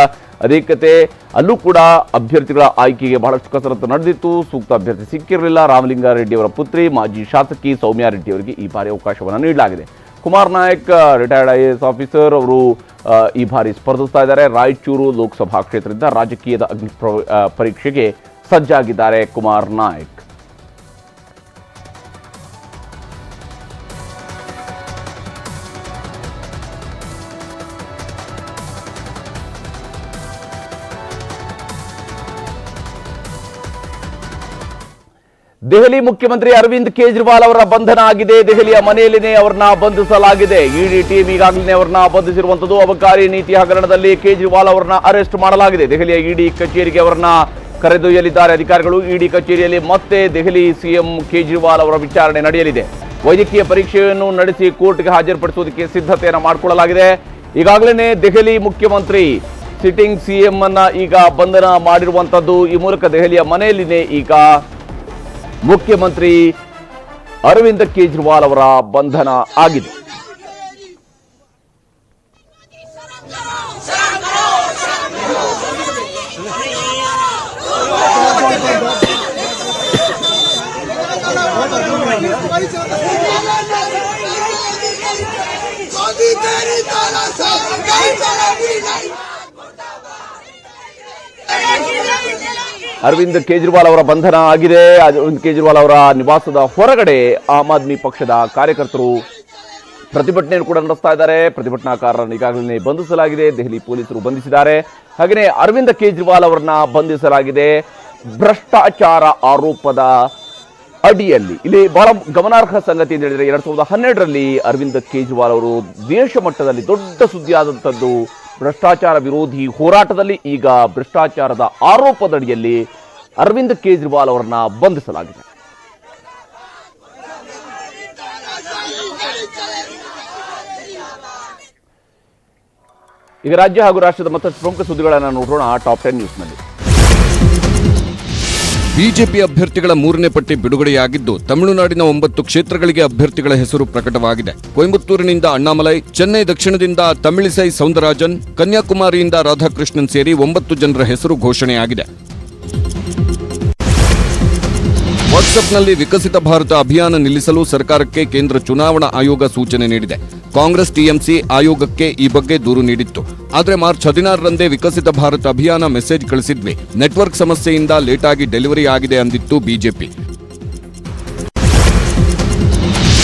S1: ಅದೇ ಕತೆ. ಅಲ್ಲೂ ಕೂಡ ಅಭ್ಯರ್ಥಿಗಳ ಆಯ್ಕೆಗೆ ಬಹಳಷ್ಟು ಕಸರತ್ತು ನಡೆದಿತ್ತು. ಸೂಕ್ತ ಅಭ್ಯರ್ಥಿ ಸಿಕ್ಕಿರಲಿಲ್ಲ. ರಾಮಲಿಂಗಾರೆಡ್ಡಿ ಅವರ ಪುತ್ರಿ, ಮಾಜಿ ಶಾಸಕಿ ಸೌಮ್ಯಾ ರೆಡ್ಡಿ ಅವರಿಗೆ ಈ ಬಾರಿ ಅವಕಾಶವನ್ನು ನೀಡಲಾಗಿದೆ. Kumar Naik retired I officer ಅವರು ಈ ಬಾರಿ ಸ್ಪರ್ಧಿಸ್ತಾ ಇದ್ದಾರೆ. ರಾಯಚೂರು ಲೋಕಸಭಾ ಕ್ಷೇತ್ರದಿಂದ ರಾಜಕೀಯದ ಅಗ್ನಿ ಪ್ರ- ಪರೀಕ್ಷೆಗೆ ಸಜ್ಜಾಗಿದ್ದಾರೆ ಕುಮಾರ್ ನಾಯಕ್. ದೆಹಲಿ ಮುಖ್ಯಮಂತ್ರಿ ಅರವಿಂದ್ ಕೇಜ್ರಿವಾಲ್ ಅವರ ಬಂಧನ ಆಗಿದೆ. ದೆಹಲಿಯ ಮನೆಯಲ್ಲಿನೇ ಅವರನ್ನ ಬಂಧಿಸಲಾಗಿದೆ. ಇಡಿ ಟೀಮ್ ಈಗಾಗಲೇ ಅವರನ್ನ ಬಂಧಿಸಿರುವಂತದ್ದು ಅಬಕಾರಿ ನೀತಿ ಹಗರಣದಲ್ಲಿ ಕೇಜ್ರಿವಾಲ್ ಅವರನ್ನ ಅರೆಸ್ಟ್ ಮಾಡಲಾಗಿದೆ. ದೆಹಲಿಯ ಇಡಿ ಕಚೇರಿಗೆ ಅವರನ್ನ ಕರೆದೊಯ್ಯಲಿದ್ದಾರೆ ಅಧಿಕಾರಿಗಳು. ಇಡಿ ಕಚೇರಿಯಲ್ಲಿ ಮತ್ತೆ ದೆಹಲಿ ಸಿಎಂ ಕೇಜ್ರಿವಾಲ್ ಅವರ ವಿಚಾರಣೆ ನಡೆಯಲಿದೆ. ವೈದ್ಯಕೀಯ ಪರೀಕ್ಷೆಯನ್ನು ನಡೆಸಿ ಕೋರ್ಟ್ಗೆ ಹಾಜರುಪಡಿಸುವುದಕ್ಕೆ ಸಿದ್ಧತೆಯನ್ನು ಮಾಡಿಕೊಳ್ಳಲಾಗಿದೆ. ಈಗಾಗಲೇ ದೆಹಲಿ ಮುಖ್ಯಮಂತ್ರಿ ಸಿಟ್ಟಿಂಗ್ ಸಿಎಂ ಅನ್ನ ಈಗ ಬಂಧನ ಮಾಡಿರುವಂತದ್ದು. ಈ ಮೂಲಕ ದೆಹಲಿಯ ಮನೆಯಲ್ಲಿನೇ ಈಗ ಮುಖ್ಯಮಂತ್ರಿ ಅರವಿಂದ ಕೇಜ್ರಿವಾಲ್ ಅವರ ಬಂಧನ ಆಗಿದೆ. ಅರವಿಂದ್ ಕೇಜ್ರಿವಾಲ್ ಅವರ ಬಂಧನ ಆಗಿದೆ. ಅರವಿಂದ್ ಕೇಜ್ರಿವಾಲ್ ಅವರ ನಿವಾಸದ ಹೊರಗಡೆ ಆಮ್ ಆದ್ಮಿ ಪಕ್ಷದ ಕಾರ್ಯಕರ್ತರು ಪ್ರತಿಭಟನೆಯನ್ನು ಕೂಡ ನಡೆಸ್ತಾ ಇದ್ದಾರೆ. ಪ್ರತಿಭಟನಾಕಾರರನ್ನು ಈಗಾಗಲೇ ಬಂಧಿಸಲಾಗಿದೆ. ದೆಹಲಿ ಪೊಲೀಸರು ಬಂಧಿಸಿದ್ದಾರೆ. ಹಾಗೆಯೇ ಅರವಿಂದ್ ಕೇಜ್ರಿವಾಲ್ ಅವರನ್ನ ಬಂಧಿಸಲಾಗಿದೆ. ಭ್ರಷ್ಟಾಚಾರ ಆರೋಪದ ಅಡಿಯಲ್ಲಿ. ಇಲ್ಲಿ ಬಹಳ ಗಮನಾರ್ಹ ಸಂಗತಿ ಅಂತ ಹೇಳಿದರೆ ಎರಡು ಸಾವಿರದ ಹನ್ನೆರಡರಲ್ಲಿ ಅರವಿಂದ್ ಕೇಜ್ರಿವಾಲ್ ಅವರು ದೇಶ ಮಟ್ಟದಲ್ಲಿ ದೊಡ್ಡ ಸುದ್ದಿಯಾದಂಥದ್ದು ಭ್ರಷ್ಟಾಚಾರ ವಿರೋಧಿ ಹೋರಾಟದಲ್ಲಿ ಈಗ ಭ್ರಷ್ಟಾಚಾರದ ಆರೋಪದಡಿಯಲ್ಲಿ ಅರವಿಂದ್ ಕೇಜ್ರಿವಾಲ್ ಅವರನ್ನ ಬಂಧಿಸಲಾಗಿದೆ. ಈಗ ರಾಜ್ಯ ಹಾಗೂ ರಾಷ್ಟ್ರದ ಮತ್ತಷ್ಟು ಪ್ರಮುಖ ಸುದ್ದಿಗಳನ್ನು ನೋಡೋಣ ಟಾಪ್ ಟೆನ್ ನ್ಯೂಸ್ನಲ್ಲಿ.
S2: ಬಿಜೆಪಿ ಅಭ್ಯರ್ಥಿಗಳ ಮೂರನೇ ಪಟ್ಟಿ ಬಿಡುಗಡೆಯಾಗಿದ್ದು, ತಮಿಳುನಾಡಿನ ಒಂಬತ್ತು ಕ್ಷೇತ್ರಗಳಿಗೆ ಅಭ್ಯರ್ಥಿಗಳ ಹೆಸರು ಪ್ರಕಟವಾಗಿದೆ. ಕೊಯಂಬತ್ತೂರಿನಿಂದ ಅಣ್ಣಾಮಲೈ, ಚೆನ್ನೈ ದಕ್ಷಿಣದಿಂದ ತಮಿಳಿಸೈ ಸೌಂದರಾಜನ್ ಕನ್ಯಾಕುಮಾರಿಯಿಂದ ರಾಧಾಕೃಷ್ಣನ್ ಸೇರಿ ಒಂಬತ್ತು ಜನರ ಹೆಸರು ಘೋಷಣೆಯಾಗಿದೆ. ವಾಟ್ಸ್ಆಪ್ನಲ್ಲಿ ವಿಕಸಿತ ಭಾರತ ಅಭಿಯಾನ ನಿಲ್ಲಿಸಲು ಸರ್ಕಾರಕ್ಕೆ ಕೇಂದ್ರ ಚುನಾವಣಾ ಆಯೋಗ ಸೂಚನೆ ನೀಡಿದೆ. ಕಾಂಗ್ರೆಸ್ ಟಿಎಂಸಿ ಆಯೋಗಕ್ಕೆ ಈ ಬಗ್ಗೆ ದೂರು ನೀಡಿತ್ತು. ಆದರೆ ಮಾರ್ಚ್ ಹದಿನಾರರಂದೇ ವಿಕಸಿತ ಭಾರತ ಅಭಿಯಾನ ಮೆಸೇಜ್ ಕಳಿಸಿದ್ವಿ. ನೆಟ್ವರ್ಕ್ ಸಮಸ್ಯೆಯಿಂದ ಲೇಟಾಗಿ ಡೆಲಿವರಿ ಆಗಿದೆ ಅಂದಿತ್ತು ಬಿಜೆಪಿ.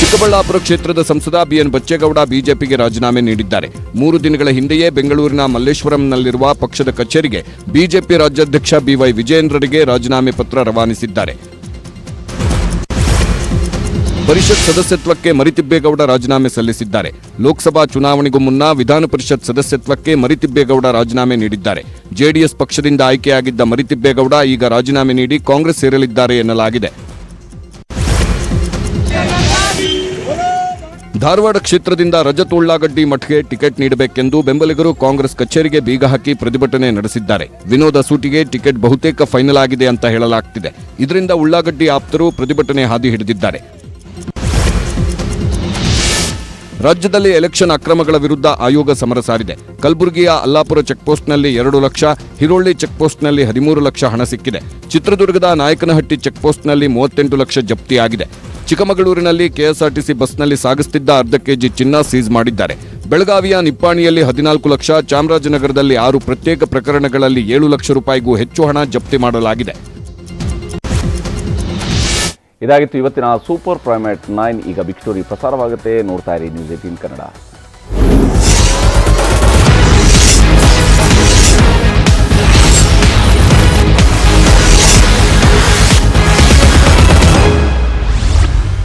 S2: ಚಿಕ್ಕಬಳ್ಳಾಪುರ ಕ್ಷೇತ್ರದ ಸಂಸದ ಬಿಎನ್ ಬಚ್ಚೇಗೌಡ ಬಿಜೆಪಿಗೆ ರಾಜೀನಾಮೆ ನೀಡಿದ್ದಾರೆ. ಮೂರು ದಿನಗಳ ಹಿಂದೆಯೇ ಬೆಂಗಳೂರಿನ ಮಲ್ಲೇಶ್ವರಂನಲ್ಲಿರುವ ಪಕ್ಷದ ಕಚೇರಿಗೆ ಬಿಜೆಪಿ ರಾಜ್ಯಾಧ್ಯಕ್ಷ ಬಿವೈ ವಿಜಯೇಂದ್ರರಿಗೆ ರಾಜೀನಾಮೆ ಪತ್ರ ರವಾನಿಸಿದ್ದಾರೆ. ಪರಿಷತ್ ಸದಸ್ಯತ್ವಕ್ಕೆ ಮರಿತಿಬ್ಬೇಗೌಡ ರಾಜೀನಾಮೆ ಸಲ್ಲಿಸಿದ್ದಾರೆ. ಲೋಕಸಭಾ ಚುನಾವಣೆಗೂ ಮುನ್ನ ವಿಧಾನ ಪರಿಷತ್ ಸದಸ್ಯತ್ವಕ್ಕೆ ಮರಿತಿಬ್ಬೇಗೌಡ ರಾಜೀನಾಮೆ ನೀಡಿದ್ದಾರೆ. ಜೆಡಿಎಸ್ ಪಕ್ಷದಿಂದ ಆಯ್ಕೆಯಾಗಿದ್ದ ಮರಿತಿಬ್ಬೇಗೌಡ ಈಗ ರಾಜೀನಾಮೆ ನೀಡಿ ಕಾಂಗ್ರೆಸ್ ಸೇರಲಿದ್ದಾರೆ ಎನ್ನಲಾಗಿದೆ. ಧಾರವಾಡ ಕ್ಷೇತ್ರದಿಂದ ರಜತ್ ಉಳ್ಳಾಗಡ್ಡಿ ಮಠಕ್ಕೆ ಟಿಕೆಟ್ ನೀಡಬೇಕೆಂದು ಬೆಂಬಲಿಗರು ಕಾಂಗ್ರೆಸ್ ಕಚೇರಿಗೆ ಬೀಗ ಹಾಕಿ ಪ್ರತಿಭಟನೆ ನಡೆಸಿದ್ದಾರೆ. ವಿನೋದ ಸೂಟಿಗೆ ಟಿಕೆಟ್ ಬಹುತೇಕ ಫೈನಲ್ ಆಗಿದೆ ಅಂತ ಹೇಳಲಾಗ್ತಿದೆ. ಇದರಿಂದ ಉಳ್ಳಾಗಡ್ಡಿ ಆಪ್ತರು ಪ್ರತಿಭಟನೆ ಹಾದಿ ಹಿಡಿದಿದ್ದಾರೆ. ರಾಜ್ಯದಲ್ಲಿ ಎಲೆಕ್ಷನ್ ಅಕ್ರಮಗಳ ವಿರುದ್ಧ ಆಯೋಗ ಸಮರ ಸಾರಿದೆ. ಕಲಬುರಗಿಯ ಅಲ್ಲಾಪುರ ಚೆಕ್ಪೋಸ್ಟ್ನಲ್ಲಿ ಎರಡು ಲಕ್ಷ, ಹಿರೋಳ್ಳಿ ಚೆಕ್ಪೋಸ್ಟ್ನಲ್ಲಿ ಹದಿಮೂರು ಲಕ್ಷ ಹಣ ಸಿಕ್ಕಿದೆ. ಚಿತ್ರದುರ್ಗದ ನಾಯಕನಹಟ್ಟಿ ಚೆಕ್ಪೋಸ್ಟ್ನಲ್ಲಿ ಮೂವತ್ತೆಂಟು ಲಕ್ಷ ಜಪ್ತಿಯಾಗಿದೆ. ಚಿಕ್ಕಮಗಳೂರಿನಲ್ಲಿ ಕೆಎಸ್ಆರ್ಟಿಸಿ ಬಸ್ನಲ್ಲಿ ಸಾಗಿಸುತ್ತಿದ್ದ ಅರ್ಧ ಕೆಜಿ ಚಿನ್ನ ಸೀಸ್ ಮಾಡಿದ್ದಾರೆ. ಬೆಳಗಾವಿಯ ನಿಪ್ಪಾಣಿಯಲ್ಲಿ ಹದಿನಾಲ್ಕು ಲಕ್ಷ, ಚಾಮರಾಜನಗರದಲ್ಲಿ ಆರು ಪ್ರತ್ಯೇಕ ಪ್ರಕರಣಗಳಲ್ಲಿ ಏಳು ಲಕ್ಷ ರೂಪಾಯಿಗೂ ಹೆಚ್ಚು ಹಣ ಜಪ್ತಿ ಮಾಡಲಾಗಿದೆ.
S1: ಇದಾಗಿತ್ತು ಇವತ್ತಿನ ಸೂಪರ್ ಪ್ರೈಮೇಟ್ ನೈನ್. ಈಗ ಬಿಗ್ ಪ್ರಸಾರವಾಗುತ್ತೆ. ನೋಡ್ತಾ ಇರಿ ನ್ಯೂಸ್ ಏಟೀನ್ ಕನ್ನಡ.